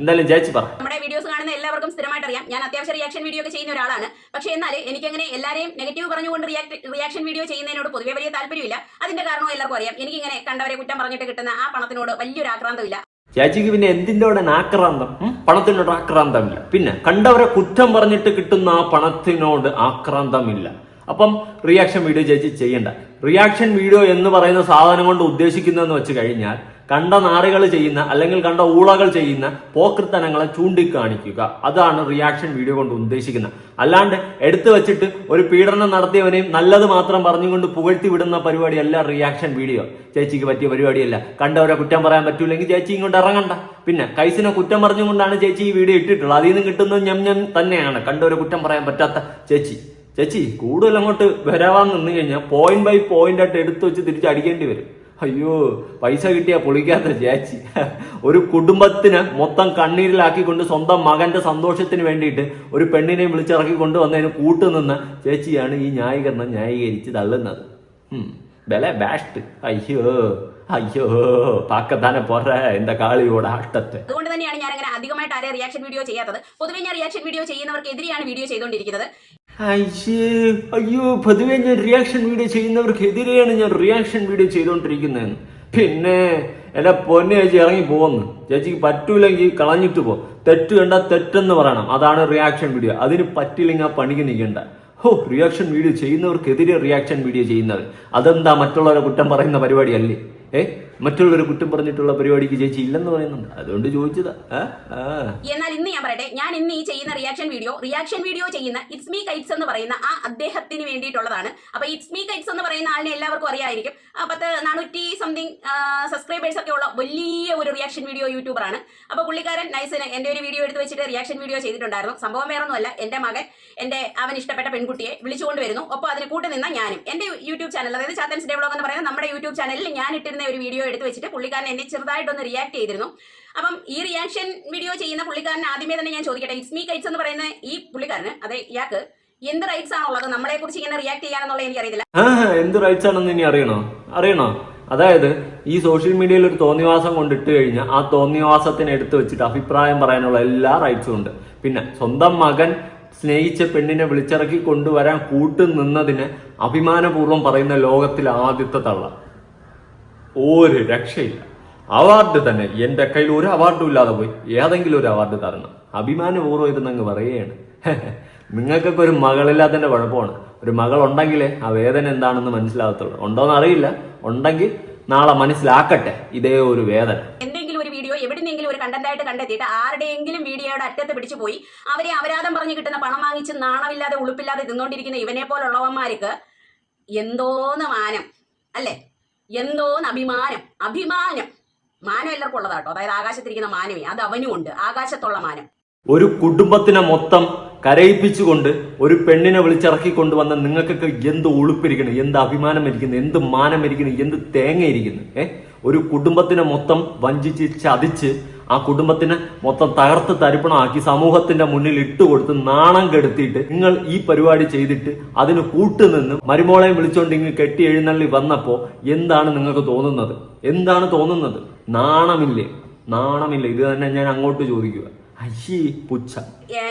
എന്തായാലും ചേച്ചി പറ. നമ്മുടെ വീഡിയോസ് കാണുന്ന എല്ലാവർക്കും സ്ഥിരമായിട്ട് അറിയാം. ഞാൻ അത്യാവശ്യം റിയാക്ഷൻ വീഡിയോ ഒക്കെ ചെയ്യുന്ന ഒരാളാണ്. പക്ഷെ എന്നാൽ എനിക്ക് അങ്ങനെ എല്ലാവരെയും നെഗറ്റീവ് പറഞ്ഞുകൊണ്ട് റിയാക്ഷൻ വീഡിയോ ചെയ്യുന്നതിനോട് പൊതുവെ വലിയ താല്പര്യമില്ല. അതിന്റെ കാരണം എല്ലാവർക്കും അറിയാം. എനിക്ക് ഇങ്ങനെ കണ്ടവരെ കുറ്റം പറഞ്ഞിട്ട് കിട്ടുന്ന ആ പണത്തിനോട് വലിയൊരു ആക്രാന്തമില്ല ചേച്ചിക്ക് പിന്നെ എന്തിന്റെ ആക്രാന്തം? പണത്തിനോട് ആക്രാന്തമില്ല. പിന്നെ കണ്ടവരെ കുറ്റം പറഞ്ഞിട്ട് കിട്ടുന്ന ആ പണത്തിനോട് ആക്രാന്തമില്ല. അപ്പം റിയാക്ഷൻ വീഡിയോ ചേച്ചി ചെയ്യണ്ട. റിയാക്ഷൻ വീഡിയോ എന്ന് പറയുന്ന സാധനം കൊണ്ട് ഉദ്ദേശിക്കുന്നതെന്ന് വെച്ച് കഴിഞ്ഞാൽ കണ്ട നാറികൾ ചെയ്യുന്ന അല്ലെങ്കിൽ കണ്ട ഊളകൾ ചെയ്യുന്ന പോക്കൃത്തനങ്ങളെ ചൂണ്ടിക്കാണിക്കുക. അതാണ് റിയാക്ഷൻ വീഡിയോ കൊണ്ട് ഉദ്ദേശിക്കുന്നത്. അല്ലാണ്ട് എടുത്തു വെച്ചിട്ട് ഒരു പീഡനം നടത്തിയവനെയും നല്ലത് മാത്രം പറഞ്ഞുകൊണ്ട് പുകഴ്ത്തി വിടുന്ന പരിപാടിയല്ല റിയാക്ഷൻ വീഡിയോ ചേച്ചിക്ക് പറ്റിയ പരിപാടിയല്ല. കണ്ടവരെ കുറ്റം പറയാൻ പറ്റൂലെങ്കിൽ ചേച്ചി ഇങ്ങോട്ട് ഇറങ്ങണ്ട. പിന്നെ കൈസിനെ കുറ്റം പറഞ്ഞുകൊണ്ടാണ് ചേച്ചി ഈ വീഡിയോ ഇട്ടിട്ടുള്ളത്. അതിൽ നിന്ന് കിട്ടുന്നത് ഞം ഞം തന്നെയാണ്. കണ്ടവരെ കുറ്റം പറയാൻ പറ്റാത്ത ചേച്ചി. ചേച്ചി കൂടുതൽ അങ്ങോട്ട് വരാവാൻ നിന്ന് കഴിഞ്ഞാൽ പോയിന്റ് ബൈ പോയിന്റ് ആയിട്ട് എടുത്തു വെച്ച് തിരിച്ചടിക്കേണ്ടി വരും. അയ്യോ പൈസ കിട്ടിയാ പൊളിക്കാത്ത ചേച്ചി. ഒരു കുടുംബത്തിന് മൊത്തം കണ്ണീരിലാക്കിക്കൊണ്ട് സ്വന്തം മകന്റെ സന്തോഷത്തിന് വേണ്ടിയിട്ട് ഒരു പെണ്ണിനെ വിളിച്ചിറക്കി കൊണ്ടുവന്നതിന് കൂട്ടുനിന്ന ചേച്ചിയാണ് ഈ ന്യായീകരണം ന്യായീകരിച്ച് തള്ളുന്നത്. ബല ബാഷ്ട് അയ്യോ അയ്യോ പാക്കത്താനെ പോറ എന്റെ കാളിയോട് ആട്ടത്തെ അതുകൊണ്ട് തന്നെയാണ് ഞാൻ അങ്ങനെ അധികമായിട്ട് ആരെ റിയാക്ഷൻ വീഡിയോ ചെയ്യാത്തത്. പൊതുവെ ഞാൻ റിയാക്ഷൻ വീഡിയോ ചെയ്യുന്നവർക്കെതിരെയാണ് വീഡിയോ ചെയ്തുകൊണ്ടിരിക്കുന്നത്. അയ്യേ പൊതുവെ ഞാൻ റിയാക്ഷൻ വീഡിയോ ചെയ്യുന്നവർക്കെതിരെയാണ് ഞാൻ റിയാക്ഷൻ വീഡിയോ ചെയ്തുകൊണ്ടിരിക്കുന്നതെന്ന് പിന്നെ എന്റെ പൊന്നെ ചേച്ചി ഇറങ്ങി പോകുന്നു ചേച്ചിക്ക് പറ്റൂലെങ്കിൽ കളഞ്ഞിട്ട് പോ. തെറ്റ് കണ്ട തെറ്റെന്ന് പറയണം. അതാണ് റിയാക്ഷൻ വീഡിയോ അതിന് പറ്റില്ലെങ്കിൽ ആ പണിക്ക് നിൽക്കണ്ട. ഹോ റിയാക്ഷൻ വീഡിയോ ചെയ്യുന്നവർക്കെതിരെ റിയാക്ഷൻ വീഡിയോ ചെയ്യുന്നത് അതെന്താ മറ്റുള്ളവരെ കുറ്റം പറയുന്ന പരിപാടിയല്ലേ? ഏ? മറ്റുള്ളവരെ കുറ്റം പറഞ്ഞിട്ടുള്ള പരിപാടിക്ക് ചേച്ചി ഇല്ലെന്ന് പറയുന്നുണ്ട്. അതുകൊണ്ട് ചോദിച്ചതാ. എന്നാൽ ഇന്ന് ഞാൻ പറയട്ടെ ഞാൻ ഇന്ന് ഈ ചെയ്യുന്ന റിയാക്ഷൻ വീഡിയോ റിയാക്ഷൻ വീഡിയോ ചെയ്യുന്ന ഇറ്റ്സ് മീ കൈറ്റ്സ് എന്ന് പറയുന്ന ആ അദ്ദേഹത്തിന് വേണ്ടിയിട്ടുള്ളതാണ്. അപ്പൊ ഇറ്റ്സ് മീ കൈറ്റ്സ് എന്ന് പറയുന്ന ആളിനെ എല്ലാവർക്കും അറിയായിരിക്കും. പത്ത് നാനൂറ്റി സംതിങ് സബ്സ്ക്രൈബേഴ്സ് ഒക്കെ ഉള്ള വലിയ ഒരു റിയാക്ഷൻ വീഡിയോ യൂട്യൂബറാണ് അപ്പൊ പുള്ളിക്കാരൻ നൈസിന് എന്റെ ഒരു വീഡിയോ എടുത്ത് വെച്ചിട്ട് റിയാക്ഷൻ വീഡിയോ ചെയ്തിട്ടുണ്ടായിരുന്നു. സംഭവം വേറെ ഒന്നുമല്ല എന്റെ മകൻ എന്റെ അവൻ ഇഷ്ടപ്പെട്ട പെൺകുട്ടിയെ വിളിച്ചുകൊണ്ട് വരുന്നു. ഒപ്പം അതിന് കൂട്ടുനിന്ന ഞാനും. എന്റെ യൂട്യൂബ് ചാനൽ അതായത് ചാത്തൻസ് ഡെവലപ്പ് എന്ന് പറയുന്ന നമ്മുടെ യൂട്യൂബ് ചാനലിൽ ഞാൻ ഇട്ടിരുന്ന ഒരു വീഡിയോ എടുത്ത് വെച്ചിട്ട് പുള്ളിക്കാരൻ എന്നെ ചെറുതായിട്ടൊന്ന് റിയാക്ട് ചെയ്തിരുന്നു. അപ്പം ഈ റിയാക്ഷൻ വീഡിയോ ചെയ്യുന്ന പുള്ളിക്കാരൻ ആദ്യമേ തന്നെ ഞാൻ ചോദിക്കട്ടെ ഇറ്റ്സ് മീ കൈറ്റ്സ് എന്ന് പറയുന്ന ഈ പുള്ളിക്കാരന് അതെ ഇയാൾക്ക് എന്ത് റൈറ്റ്സ് ആണുള്ളത്? നമ്മളെ കുറിച്ച് ഇങ്ങനെ റിയാക്ട് ചെയ്യാനെന്നുള്ള എനിക്ക് അറിയില്ല എന്ത് റൈറ്റ്സ് ആണെന്ന് ഇനി അറിയണോ? അറിയണോ? അതായത് ഈ സോഷ്യൽ മീഡിയയിൽ ഒരു തോന്നിവാസം കൊണ്ടിട്ട് കഴിഞ്ഞാൽ ആ തോന്നിവാസത്തിന് എടുത്തു വെച്ചിട്ട് അഭിപ്രായം പറയാനുള്ള എല്ലാ റൈറ്റ്സും ഉണ്ട്. പിന്നെ സ്വന്തം മകൻ സ്നേഹിച്ച പെണ്ണിനെ വിളിച്ചിറക്കി കൊണ്ടുവരാൻ കൂട്ടു നിന്നതിന് അഭിമാനപൂർവം പറയുന്ന ലോകത്തിലെ ആദ്യത്തെ തള്ള. ഒരു രക്ഷയില്ല. അവാർഡ് തന്നെ എന്റെ കയ്യിൽ ഒരു അവാർഡും ഇല്ലാതെ പോയി. ഏതെങ്കിലും ഒരു അവാർഡ് തരണം. അഭിമാനപൂർവം ഇരുന്നങ്ങ് പറയുകയാണ്. [laughs] നിങ്ങൾക്കൊക്കെ ഒരു മകളില്ലാത്തതിന്റെ കുഴപ്പമാണ്. ഒരു മകൾ ആ വേദന എന്താണെന്ന് മനസ്സിലാകത്തുള്ളൂ. ഉണ്ടോന്ന് അറിയില്ല. ഉണ്ടെങ്കിൽ നാളെ മനസ്സിലാക്കട്ടെ. ഇതേ ഒരു വേദന. എന്തെങ്കിലും ഒരു വീഡിയോ എവിടെന്നെങ്കിലും ഒരു കണ്ടന്റായിട്ട് കണ്ടെത്തിയിട്ട് ആരുടെയെങ്കിലും വീഡിയോയുടെ അറ്റത്ത് പിടിച്ചു പോയി അവരെ അപരാധം പറഞ്ഞു കിട്ടുന്ന പണം വാങ്ങിച്ച് നാണമില്ലാതെ ഉളുപ്പില്ലാതെ തിന്നോണ്ടിരിക്കുന്ന ഇവനെ പോലുള്ളവന്മാർക്ക് എന്തോന്ന് മാനം അല്ലേ? എന്തോന്ന് അഭിമാനം അഭിമാനം. മാനം എല്ലാവർക്കും ഉള്ളതാട്ടോ അതായത് ആകാശത്തിരിക്കുന്ന മാനമേ അത് അവനും ഉണ്ട്. ആകാശത്തുള്ള മാനം. ഒരു കുടുംബത്തിനെ മൊത്തം കരയിപ്പിച്ചുകൊണ്ട് ഒരു പെണ്ണിനെ വിളിച്ചിറക്കി കൊണ്ടുവന്ന നിങ്ങൾക്കൊക്കെ എന്ത് ഉളുപ്പിരിക്കുന്നു എന്ത് അഭിമാനം ഇരിക്കുന്നു എന്ത് മാനം ഇരിക്കുന്നു എന്ത് തേങ്ങ ഇരിക്കുന്നു ഏ? ഒരു കുടുംബത്തിനെ മൊത്തം വഞ്ചിച്ച് ചതിച്ച് ആ കുടുംബത്തിനെ മൊത്തം തകർത്ത് തരിപ്പണമാക്കി സമൂഹത്തിന്റെ മുന്നിൽ ഇട്ടുകൊടുത്ത് നാണം കെടുത്തിയിട്ട് നിങ്ങൾ ഈ പരിപാടി ചെയ്തിട്ട് അതിന് കൂട്ടുനിന്ന് മരുമോളെയും വിളിച്ചോണ്ട് ഇങ്ങ് കെട്ടി എഴുന്നള്ളി വന്നപ്പോ എന്താണ് നിങ്ങൾക്ക് തോന്നുന്നത്? എന്താണ് തോന്നുന്നത്? നാണമില്ലേ? നാണമില്ല? ഇത് തന്നെ ഞാൻ അങ്ങോട്ട് ചോദിക്കുക. അയ്യേ പുച്ഛ.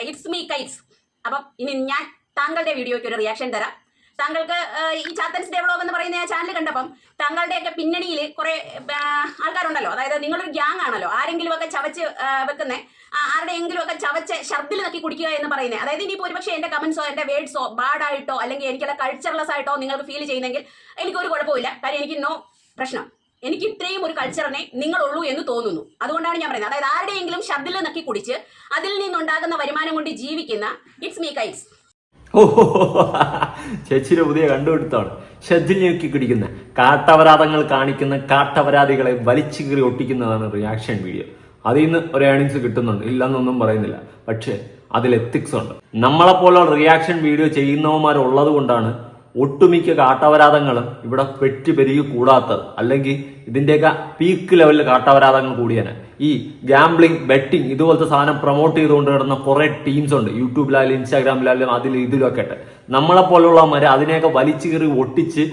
ഇറ്റ്സ് മീ കൈറ്റ്സ് അപ്പം ഇനി ഞാൻ താങ്കളുടെ വീഡിയോയ്ക്ക് ഒരു റിയാക്ഷൻ തരാം. താങ്കൾക്ക് ഈ ചാത്തൻസ് ഡെവലപ്പ് എന്ന് പറയുന്ന ആ ചാനൽ കണ്ടപ്പം താങ്കളുടെയൊക്കെ പിന്നണിയിൽ കുറെ ആൾക്കാരുണ്ടല്ലോ. അതായത് നിങ്ങളൊരു ഗ്യാങ് ആണല്ലോ. ആരെങ്കിലും ഒക്കെ ചവച്ച് വെക്കുന്ന ആരുടെയെങ്കിലും ഒക്കെ ചവച്ച് ഷർദിൽ നക്കി കുടിക്കുക എന്ന് പറയുന്നത് അതായത് ഇനിയിപ്പോൾ ഒരുപക്ഷെ എന്റെ കമന്റ്സോ എന്റെ വേർഡ്സോ ബാഡായിട്ടോ അല്ലെങ്കിൽ എനിക്കത് കൾച്ചർലെസ് ആയിട്ടോ നിങ്ങൾക്ക് ഫീൽ ചെയ്യുന്നെങ്കിൽ എനിക്കൊരു കുഴപ്പമില്ല കാര്യം എനിക്ക് നോ പ്രശ്നം. എനിക്ക് ഇത്രയും ഒരു കൾച്ചറിനെ നിങ്ങളുള്ളൂ എന്ന് തോന്നുന്നു. അതുകൊണ്ടാണ് ഞാൻ പറയുന്നത്. അതായത് ആരുടെയെങ്കിലും ഷർദിൽ നക്കി കുടിച്ച് അതിൽ നിന്നുണ്ടാകുന്ന വരുമാനം കൊണ്ട് ജീവിക്കുന്ന ഇറ്റ്സ് മീ കൈറ്റ്സ് ഓ ചേച്ചിയുടെ പുതിയ കണ്ടുപിടുത്തമാണ്. ഷെഡിൽ ഞെക്കി പിടിക്കുന്ന കാട്ടപരാധങ്ങൾ കാണിക്കുന്ന കാട്ടപരാധികളെ വലിച്ചു കീറി ഒട്ടിക്കുന്നതാണ് റിയാക്ഷൻ വീഡിയോ. അതിൽ നിന്ന് ഒരു ഏണിങ്സ് കിട്ടുന്നുണ്ട്. ഇല്ലെന്നൊന്നും പറയുന്നില്ല. പക്ഷേ അതിൽ എത്തിക്സ് ഉണ്ട്. നമ്മളെപ്പോലെ റിയാക്ഷൻ വീഡിയോ ചെയ്യുന്നവന്മാരുള്ളത് കൊണ്ടാണ് ഒട്ടുമിക്ക കാട്ടവരാതങ്ങളും ഇവിടെ പെറ്റ് പെരുകി കൂടാത്തത്. അല്ലെങ്കിൽ ഇതിന്റെയൊക്കെ പീക്ക് ലെവലിൽ കാട്ടവരാതങ്ങൾ കൂടിയാണ്. ഈ ഗാംബ്ലിംഗ് ബെറ്റിംഗ് ഇതുപോലത്തെ സാധനം പ്രൊമോട്ട് ചെയ്തുകൊണ്ട് കിടന്ന കുറെ ടീംസ് ഉണ്ട്. യൂട്യൂബിലായാലും ഇൻസ്റ്റാഗ്രാമിലായാലും അതിൽ ഇതിലൊക്കെ ആയിട്ട് നമ്മളെ പോലുള്ളവന്മാരെ അതിനെയൊക്കെ വലിച്ചു കീറി ഒട്ടിച്ച്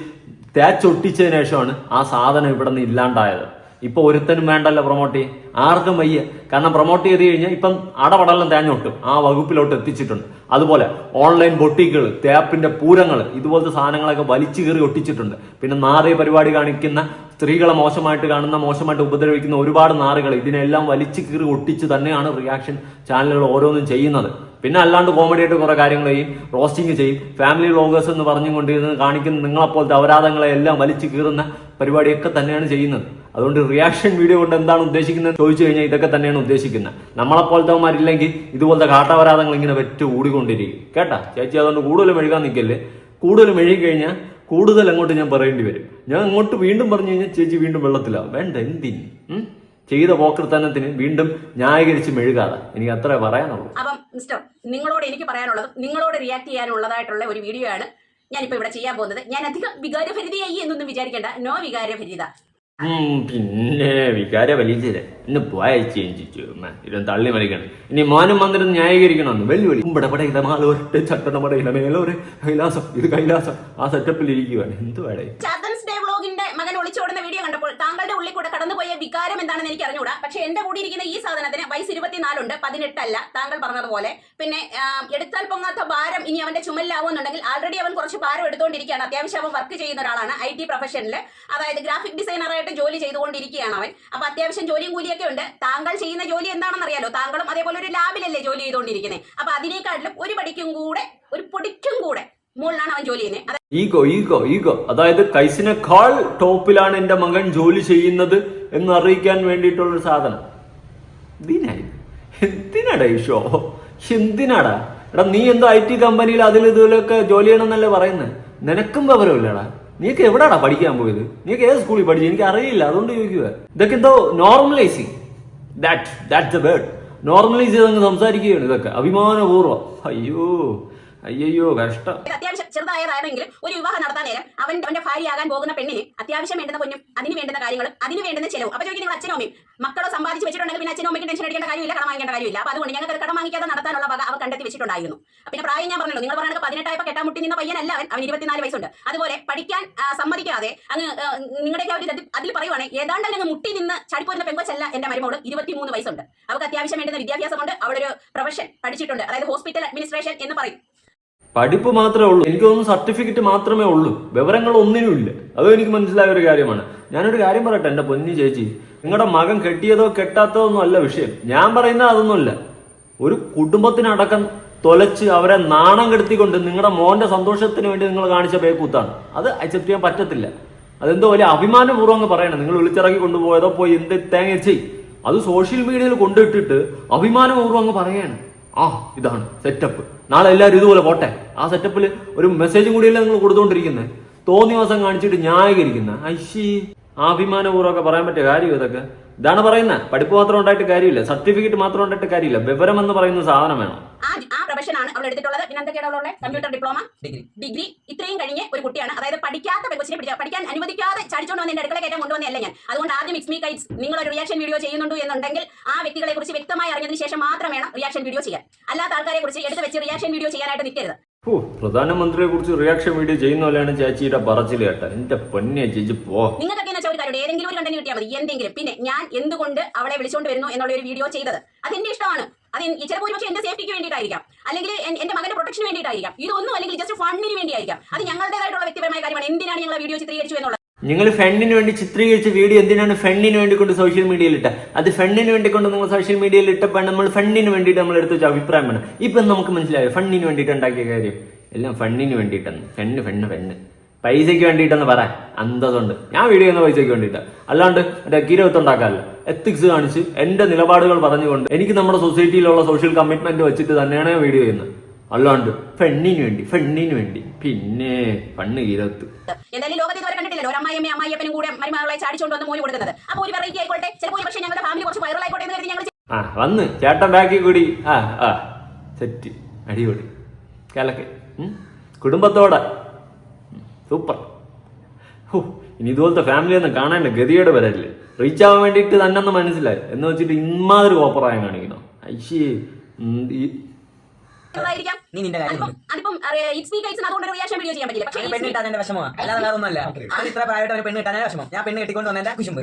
തേച്ചൊട്ടിച്ചതിന് ശേഷമാണ് ആ സാധനം ഇവിടെ നിന്ന് ഇല്ലാണ്ടായത്. ഇപ്പൊ ഒരുത്തനും വേണ്ടല്ലോ പ്രൊമോട്ട് ചെയ്യാൻ. ആർക്കും വയ്യ. കാരണം പ്രൊമോട്ട് ചെയ്ത് കഴിഞ്ഞാൽ ഇപ്പം അടപടലം തേഞ്ഞൊട്ടും. ആ വകുപ്പിലോട്ട് എത്തിച്ചിട്ടുണ്ട്. അതുപോലെ ഓൺലൈൻ ബൊട്ടിക്കുകൾ തേപ്പിന്റെ പൂരങ്ങൾ ഇതുപോലത്തെ സാധനങ്ങളൊക്കെ വലിച്ചു കീറി ഒട്ടിച്ചിട്ടുണ്ട്. പിന്നെ നാറി പരിപാടി കാണിക്കുന്ന സ്ത്രീകളെ മോശമായിട്ട് കാണുന്ന മോശമായിട്ട് ഉപദ്രവിക്കുന്ന ഒരുപാട് നാറുകൾ ഇതിനെല്ലാം വലിച്ചു കീറി ഒട്ടിച്ച് തന്നെയാണ് റിയാക്ഷൻ ചാനലുകൾ ഓരോന്നും ചെയ്യുന്നത്. പിന്നെ അല്ലാണ്ട് കോമഡി ആയിട്ട് കുറെ കാര്യങ്ങൾ ചെയ്യും റോസ്റ്റിംഗ് ചെയ്യും. ഫാമിലി വ്ളോഗേഴ്സ് എന്ന് പറഞ്ഞുകൊണ്ട് ഇരുന്ന് കാണിക്കുന്ന നിങ്ങളെപ്പോലത്തെ അപരാധങ്ങളെ എല്ലാം വലിച്ചു കീറുന്ന പരിപാടിയൊക്കെ തന്നെയാണ് ചെയ്യുന്നത്. അതുകൊണ്ട് റിയാക്ഷൻ വീഡിയോ കൊണ്ട് എന്താണ് ഉദ്ദേശിക്കുന്നത്? ചോദിച്ചു കഴിഞ്ഞാൽ ഇതൊക്കെ തന്നെയാണ് ഉദ്ദേശിക്കുന്നത്. നമ്മളെപ്പോലത്തെമാരില്ലെങ്കിൽ ഇതുപോലത്തെ കാട്ടപരാധങ്ങൾ ഇങ്ങനെ വെറ്റ് കൂടിക്കൊണ്ടിരിക്കും. കേട്ടാ? ചേച്ചി അതുകൊണ്ട് കൂടുതൽ മെഴുകാൻ നിൽക്കല്ലേ കൂടുതൽ മെഴുകി കൂടുതൽ അങ്ങോട്ട് ഞാൻ പറയേണ്ടി വരും. ഞാൻ അങ്ങോട്ട് വീണ്ടും പറഞ്ഞു കഴിഞ്ഞാൽ ചേച്ചി വീണ്ടും വെള്ളത്തിലാവും. വേണ്ട എന്തിന്? ചെയ്ത വോക്രത്തനത്തിന് വീണ്ടും ന്യായീകരിച്ച് മെഴുകാതെ. എനിക്ക് അത്രേ പറയാനുള്ളൂ. അപ്പം മിസ്റ്റർ നിങ്ങളോട് എനിക്ക് പറയാനുള്ളത് നിങ്ങളോട് റിയാക്ട് ചെയ്യാനുള്ളതായിട്ടുള്ള ഒരു വീഡിയോ ആണ് ഞാനിപ്പോ ഇവിടെ ചെയ്യാൻ പോകുന്നത്. ഞാൻ അധികം വികാരഭരിതയായി എന്നൊന്നും വിചാരിക്കേണ്ട. നോ വികാരഭരിത. പിന്നെ വികാര വലിച്ചത് ഇന്ന് പോയച്ചു ഇതും തള്ളി മറിക്കണം. ഇനി മോനും വന്നിരുന്ന് ന്യായീകരിക്കണമെന്ന് വെല്ലുവിളി. ഇവിടെ ഇവിടെ ചട്ടണമട ഇടമേലോ മേലോരെ കൈലാസം ഇത് കൈലാസം ആ സെറ്റപ്പിൽ ഇരിക്കുവാണ്. എന്ത് വേടേ ചാത്തൻസ് ഡേ വ്ളോഗിന്റെ മകൻ ഒളിച്ചോടുന്ന വീഡിയോ കണ്ടപ്പോൾ താങ്കളുടെ ഉള്ളിൽ കൂടെ കടന്നുപോയ വികാരം എന്താണെന്ന് എനിക്ക് അറിഞ്ഞുകൂടാ പക്ഷെ എന്റെ കൂടി ഇരിക്കുന്ന ഈ സാധനത്തിന് വയസ്സ് ഇരുപത്തിനാലുണ്ട് പതിനെട്ടല്ല താങ്കൾ പറഞ്ഞതുപോലെ. പിന്നെ എടുത്താൽ പൊങ്ങാത്ത ഭാരം ഇനി അവന്റെ ചുമലിലാവുന്നുണ്ടെങ്കിൽ ആൾറെഡി അവൻ കുറച്ച് ഭാരം എടുത്തുകൊണ്ടിരിക്കുകയാണ്. അത്യാവശ്യം അവൻ വർക്ക് ചെയ്യുന്ന ഒരാളാണ് ഐ ടി പ്രൊഫഷനിൽ അതായത് ഗ്രാഫിക് ഡിസൈനറായിട്ട് ജോലി ചെയ്തുകൊണ്ടിരിക്കുകയാണ് അവൻ. അപ്പൊ അത്യാവശ്യം ജോലിയും കൂലിയൊക്കെ ഉണ്ട്. താങ്കൾ ചെയ്യുന്ന ജോലി എന്താണെന്ന് അറിയാലോ താങ്കളും അതേപോലെ ഒരു ലാബിലല്ലേ ജോലി ചെയ്തുകൊണ്ടിരിക്കുന്നത് അപ്പൊ അതിനേക്കാട്ടിലും ഒരു പടിക്കും കൂടെ ഒരു പൊടിക്കും കൂടെ മുകളിലാണ് അവൻ ജോലി ചെയ്യുന്നത്. ഈഗോ ഈഗോ ഈഗോ അതായത് കൈസിനേക്കാൾ ടോപ്പിലാണ് എന്റെ മകൻ ജോലി ചെയ്യുന്നത് എന്ന് അറിയിക്കാൻ വേണ്ടിയിട്ടുള്ള സാധനം. എന്തിനായി എന്തിനാടാ ഈ ഷോ എന്തിനാടാ? എടാ നീ എന്തോ ഐ ടി കമ്പനിയിൽ അതിൽ ഇതിലൊക്കെ ജോലി ചെയ്യണമെന്നല്ലേ പറയുന്നത്? നിനക്കും വിവരമില്ലടാ. നീക്ക് എവിടാടാ പഠിക്കാൻ പോയത്? നീക്ക് ഏത് സ്കൂളിൽ പഠിച്ചു? എനിക്ക് അറിയില്ല. അതുകൊണ്ട് ചോദിക്കുക ഇതൊക്കെ എന്തോ normalising that that the word normalise ചെയ്ത് അങ്ങ് സംസാരിക്കുകയാണ് ഇതൊക്കെ. അഭിമാനപൂർവം. അയ്യോ. അയ്യോ കഷ്ടം. അത്യാവശ്യം ചെറുതായതാണെങ്കിലും ഒരു വിവാഹം നടത്താൻ നേരം അവൻ അവന്റെ ഭാര്യയാകാൻ പോകുന്ന പെണ്ണിന് അത്യാവശ്യം വേണ്ടുന്ന പൊന്നും അതിന് വേണ്ടുന്ന കാര്യങ്ങളും അതിന് വേണ്ടുന്ന ചെലവും. അപ്പൊ ചോദിക്കും നിങ്ങൾ അച്ഛനും അമ്മയും മക്കളോ സമ്പാദിച്ച് വെച്ചിട്ടുണ്ടെങ്കിൽ പിന്നെ അച്ഛനും അമ്മയ്ക്ക് ടെൻഷൻ അടിക്കേണ്ട കാര്യമില്ല കടം വാങ്ങിക്കേണ്ട കാര്യമില്ല. അപ്പൊ അതുകൊണ്ട് ഞങ്ങൾക്ക് കടം വാങ്ങിക്കാതെ നടത്താനുള്ള വക അവർ കണ്ടെത്തി വെച്ചിട്ടുണ്ടായിരുന്നു. പിന്നെ പ്രായം ഞാൻ പറഞ്ഞല്ലോ നിങ്ങൾ പറയുന്നത് പതിനെട്ടായപ്പോ കെട്ടാൻ മുട്ടി നിന്ന പയ്യനല്ല അവൻ അവൻ ഇരുപത്തിനാല് വയസ്സുണ്ട്. അതുപോലെ പഠിക്കാൻ സമ്മതിക്കാതെ അങ്ങ് നിങ്ങളുടെ ഒരു അതിൽ പറയുവാണ് ഏതാണ്ട് അങ്ങ് മുട്ടി നിന്ന് ചടിപ്പോരുന്ന പെങ്കൊച്ചല്ല എന്റെ മരുമോട് ഇരുപത്തിമൂന്ന് വയസ്സുണ്ട്. അവർക്ക് അത്യാവശ്യം വേണ്ടുന്ന വിദ്യാഭ്യാസമുണ്ട് അവിടെ ഒരു പ്രൊഫഷൻ പഠിച്ചിട്ടുണ്ട്. അതായത് ഹോസ്പിറ്റൽ അഡ്മിനിസ്ട്രേഷൻ എന്ന് പറയും. പഠിപ്പ് മാത്രമേ ഉള്ളൂ. എനിക്ക് തോന്നുന്നു സർട്ടിഫിക്കറ്റ് മാത്രമേ ഉള്ളൂ. വിവരങ്ങൾ ഒന്നിനും ഇല്ല അതും എനിക്ക് മനസ്സിലായ ഒരു കാര്യമാണ്. ഞാനൊരു കാര്യം പറയട്ടെ എന്റെ പൊന്നി ചേച്ചി. നിങ്ങളുടെ മകൻ കെട്ടിയതോ കെട്ടാത്തതോ ഒന്നും അല്ല വിഷയം. ഞാൻ പറയുന്നത് അതൊന്നുമല്ല. ഒരു കുടുംബത്തിനടക്കം തൊലച്ച് അവരെ നാണം കെടുത്തിക്കൊണ്ട് നിങ്ങളുടെ മോന്റെ സന്തോഷത്തിന് വേണ്ടി നിങ്ങൾ കാണിച്ച പേക്കൂത്താണ്. അത് അക്സെപ്റ്റ് ചെയ്യാൻ പറ്റത്തില്ല. അതെന്തോ വലിയ അഭിമാനപൂർവം അങ്ങ് പറയണം. നിങ്ങൾ വിളിച്ചിറക്കി കൊണ്ടുപോയതോ പോയി എന്ത് തേങ്ങ ചെയ് അത് സോഷ്യൽ മീഡിയയിൽ കൊണ്ടിട്ടിട്ട് അഭിമാനപൂർവം അങ്ങ് പറയാണ്. ആ ഇതാണ് സെറ്റപ്പ് നാളെ എല്ലാവരും ഇതുപോലെ പോട്ടെ. ആ സെറ്റപ്പിൽ ഒരു മെസ്സേജും കൂടിയല്ലേ നിങ്ങൾ കൊടുത്തുകൊണ്ടിരിക്കുന്നത് തോന്നിയ ദിവസം കാണിച്ചിട്ട് ന്യായീകരിക്കുന്ന. ഐശി അഭിമാനപൂർവമൊക്കെ പറയാൻ പറ്റിയ കാര്യം ഇതൊക്കെ? ഇതാണ് പറയുന്നത് പഠിപ്പ് മാത്രം ഉണ്ടായിട്ട് കാര്യമില്ല. സർട്ടിഫിക്കറ്റ് മാത്രം ഉണ്ടായിട്ട് കാര്യമില്ല. വിവരം എന്ന് പറയുന്ന സാധനം വേണം. പ്രൊഫഷനാണ് അവൾ എടുത്തിട്ടുള്ളത്. പിന്നെ എന്തൊക്കെയാണ് അവളുടെ കമ്പ്യൂട്ടർ ഡിപ്ലോമ ഡിഗ്രി ഡിഗ്രി ഇത്രയും കഴിഞ്ഞ് ഒരു കുട്ടിയാണ്. അതായത് പഠിക്കാത്ത പെൺകൊച്ചിനെ പഠിക്കാൻ അനുവദിക്കാതെ ചടിച്ചോണ്ട് വന്ന് എന്റെ അടുക്കള കയറ്റാൻ കൊണ്ടുവന്നല്ല ഞാൻ. അതുകൊണ്ട് ആദ്യം മിക്സ് മീ കൈറ്റ്സ് നിങ്ങൾ ഒരു റിയാക്ഷൻ വീഡിയോ ചെയ്യുന്നുണ്ട് എന്നുണ്ടെങ്കിൽ ആ വ്യക്തികളെ കുറിച്ച് വ്യക്തമായി അറിഞ്ഞതിന് ശേഷം മാത്രം വേണം റിയാക്ഷൻ വീഡിയോ ചെയ്യാൻ. അല്ലാത്ത ആൾക്കാരെ കുറിച്ച് എടുത്ത് വെച്ച് റിയാക്ഷൻ വീഡിയോ ചെയ്യാനായിട്ട് നിൽക്കരുത്. ഓ പ്രധാനമന്ത്രിയെ കുറിച്ച് റിയാക്ഷൻ വീഡിയോ ചെയ്യുന്ന പോലെയാണ് ചേച്ചിയുടെ പറച്ചിൽ കേട്ടോ. എന്റെ പൊന്നെ ചേച്ചി പോ. എന്ന് വെച്ചാൽ ഏതെങ്കിലും ഒരു കണ്ടന്റ് കിട്ടിയാൽ മതി. എന്തെങ്കിലും. പിന്നെ ഞാൻ എന്തുകൊണ്ട് അവളെ വിളിച്ചുകൊണ്ട് വരുന്നു എന്നുള്ള ഒരു വീഡിയോ ചെയ്തത് അത് എന്റെ ഇഷ്ടമാണ് അത് ചിലപ്പോൾ പക്ഷേ എന്റെ സേഫ്റ്റിക്ക് വേണ്ടിയിട്ടായിരിക്കാം. അല്ലെങ്കിൽ എന്റെ മകന്റെ പ്രൊട്ടക്ഷന് വേണ്ടിയിട്ടായിരിക്കാം. ഇതൊന്നും അല്ലെങ്കിൽ ജസ്റ്റ് ഫണ്ടിന് വേണ്ടിയായിരിക്കാം. അത് ഞങ്ങളുടേതായിട്ടുള്ള വ്യക്തിപരമായ കാര്യമാണ്. എന്തിനാണ് ഞങ്ങൾ വീഡിയോ ചിത്രീകരിച്ചു എന്നുള്ളത്? നിങ്ങൾ ഫെണ്ണിന് വേണ്ടി ചിത്രീകരിച്ച വീഡിയോ എന്തിനാണ് ഫെണ്ണിന് വേണ്ടി കൊണ്ട് സോഷ്യൽ മീഡിയയിൽ ഇട്ട? അത് ഫെണ്ണിന് വേണ്ടി കൊണ്ട് നിങ്ങൾ സോഷ്യൽ മീഡിയയിൽ ഇട്ടപ്പോൾ നമ്മൾ ഫണ്ണിന് വേണ്ടിയിട്ട് നമ്മൾ എടുത്ത അഭിപ്രായം വേണം ഇപ്പം നമുക്ക് മനസ്സിലായോ? ഫണ്ണിന് വേണ്ടിയിട്ട് ഉണ്ടാക്കിയ കാര്യം. എല്ലാം ഫണ്ണിന് വേണ്ടിയിട്ടാണ്. ഫെണ്ണ് ഫെണ്ണ് ഫെണ്ണ് പൈസയ്ക്ക് വേണ്ടിയിട്ടെന്ന് പറ. അന്തതുണ്ട് ഞാൻ വീഡിയോ ചെയ്യുന്ന പൈസയ്ക്ക് വേണ്ടിയിട്ട്. അല്ലാണ്ട് എന്റെ കിരവത്തുണ്ടാക്കാറില്ല എത്തിക്സ് കാണിച്ച് എന്റെ നിലപാടുകൾ പറഞ്ഞുകൊണ്ട് എനിക്ക് നമ്മുടെ സൊസൈറ്റിയിലുള്ള സോഷ്യൽ കമ്മിറ്റ്മെന്റ് വെച്ചിട്ട് തന്നെയാണ് വീഡിയോ ചെയ്യുന്നത്. അല്ലാണ്ട് പെണ്ണിന് വേണ്ടി പെണ്ണിന് വേണ്ടി. പിന്നെ പെണ്ണ് ഇരത്ത് എന്തായാലും ലോകത്ത് ഇതുവരെ കണ്ടിട്ടില്ലല്ലോ. ഒരു അമ്മായിയമ്മയും അമ്മായിയപ്പനും കൂടെ മരുമകളെ ചാടിച്ചുകൊണ്ട് വന്ന് മോന് കൊടുക്കുന്നത്. അപ്പോൾ ഒരു വെറൈറ്റി ആയിക്കോട്ടെ. ചിലപ്പോൾ പക്ഷേ ഞങ്ങളുടെ ഫാമിലി കുറച്ച് വൈറൽ ആയിക്കോട്ടെ എന്ന് കരുതി ഞങ്ങൾ ആ വന്ന്. ചേട്ടൻ ബാക്കി കൂടി. ആ ആ. സെറ്റ്. അടിപൊളി. കലക്ക്. കുടുംബത്തോടെ. സൂപ്പർ ഹോ ഇനി ഇതുപോലത്തെ ഫാമിലി ഒന്നും കാണാണ്ട് ഗതിയോടെ വരല്ലേ റീച്ച് ആവാൻ വേണ്ടിയിട്ട് തന്നെ ഒന്ന് മനസ്സിലായി. എന്ന് വെച്ചിട്ട് ഇമാതിരി കോപ്പറായം കാണിക്കണം ഐശി ഉം, നീ നിന്റെ കാര്യം അതിപ്പം അതുകൊണ്ട് വീഡിയോ ചെയ്യാൻ പറ്റില്ല. പക്ഷേ പെണ്ണ് കിട്ടാൻ എന്റെ വിഷമമാണ് അല്ലാതെ വേറെ ഒന്നുമല്ല. അവൻ ഇത്ര പ്രായമായിട്ട് അവന് പെണ്ണ് കിട്ടാൻ വിഷമം. ഞാൻ പെണ്ണ് കെട്ടിക്കൊണ്ട് കുശുമ്പ്.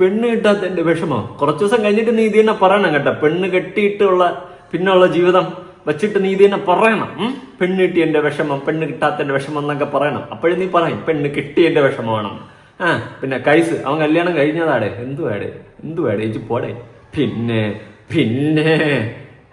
പെണ്ണ് കിട്ടാത്തതിന്റെ വിഷമം. കുറച്ചു ദിവസം കഴിഞ്ഞിട്ട് നീ ഇത് തന്നെ പറയണം കേട്ടോ. പെണ്ണ് കെട്ടിയിട്ടുള്ള പിന്നുള്ള ജീവിതം വെച്ചിട്ട് നീ ഇത് തന്നെ പറയണം. ഉം? പെണ്ണ് കിട്ടിയതിന്റെ വിഷമം പെണ്ണ് കിട്ടാത്തതിന്റെ വിഷമം എന്നൊക്കെ പറയണം. അപ്പോഴും നീ പറയും പെണ്ണ് കിട്ടിയതിന്റെ വിഷമമാണ് ആ പിന്നെ കൈസ് അവൻ കല്യാണം കഴിഞ്ഞതാടെ. എന്തുവാടെ? എന്തുവാടെ? ചേച്ചി പോടെ. പിന്നെ പിന്നെ.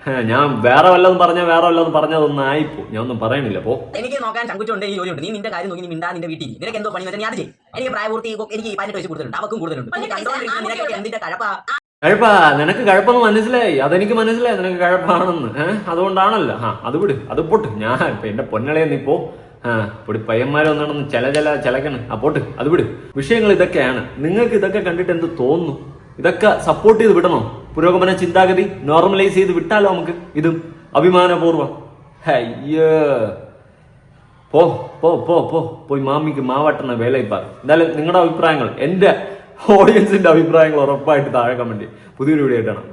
ഞാൻ വേറെ വല്ലതും പറഞ്ഞ വേറെ വല്ലതും പറഞ്ഞതൊന്നും ആയിപ്പോ. ഞാൻ ഒന്നും പറയണില്ല പോ. എനിക്ക് നോക്കാൻ ചങ്കുച്ചുണ്ട് ഈ ജോലിയുണ്ട്. നീ നിന്റെ കാര്യം നോക്കി നീ മിണ്ടാ നിന്റെ വീട്ടിൽ നിനക്ക് എന്തോ പണി വെച്ചാൽ നീ അത് ചെയ്യും. എനിക്ക് പ്രായപൂർത്തി എനിക്ക് പതിനെട്ട് വയസ്സ് കൂടുതലുണ്ട് അവർക്കും കൂടുതലുണ്ട് കണ്ടോണ്ടിരിക്കുന്ന നിനക്ക് എന്തിന്റെ കഴപ്പാ? കഴപ്പാ. നിനക്ക് കഴപ്പെന്ന് മനസ്സിലായി. അതെനിക്ക് മനസ്സിലായി. നിനക്ക് കഴപ്പാണെന്ന്. ഏഹ് അതുകൊണ്ടാണല്ലോ. ആ അത് വിട്. അത് പോട്ട്. ഞാൻ ഇപ്പൊ എന്റെ പൊന്നളയെ നീ പോ. ആ പൊടി പയ്യന്മാരെ ഒന്നാണെന്ന് ചില ചില ചിലക്കണ്. ആ പോട്ട്. അത് വിട്. വിഷയങ്ങൾ ഇതൊക്കെയാണ്. നിങ്ങൾക്ക് ഇതൊക്കെ കണ്ടിട്ട് എന്ത് തോന്നുന്നു? ഇതൊക്കെ സപ്പോർട്ട് ചെയ്ത് വിടണോ. പുരോഗമന ചിന്താഗതി നോർമലൈസ് ചെയ്ത് വിട്ടാലോ നമുക്ക്? ഇതും അഭിമാനപൂർവം. അയ്യോ. പോ പോ പോ പോ. പോയി മാമിക്ക് മാവട്ടണ വേലയിപ്പാർ എന്തായാലും നിങ്ങളുടെ അഭിപ്രായങ്ങൾ എന്റെ ഓഡിയൻസിന്റെ അഭിപ്രായങ്ങൾ ഉറപ്പായിട്ട് താഴെ കമന്റ് പുതിയൊരു വീഡിയോ ആയിട്ടാണ്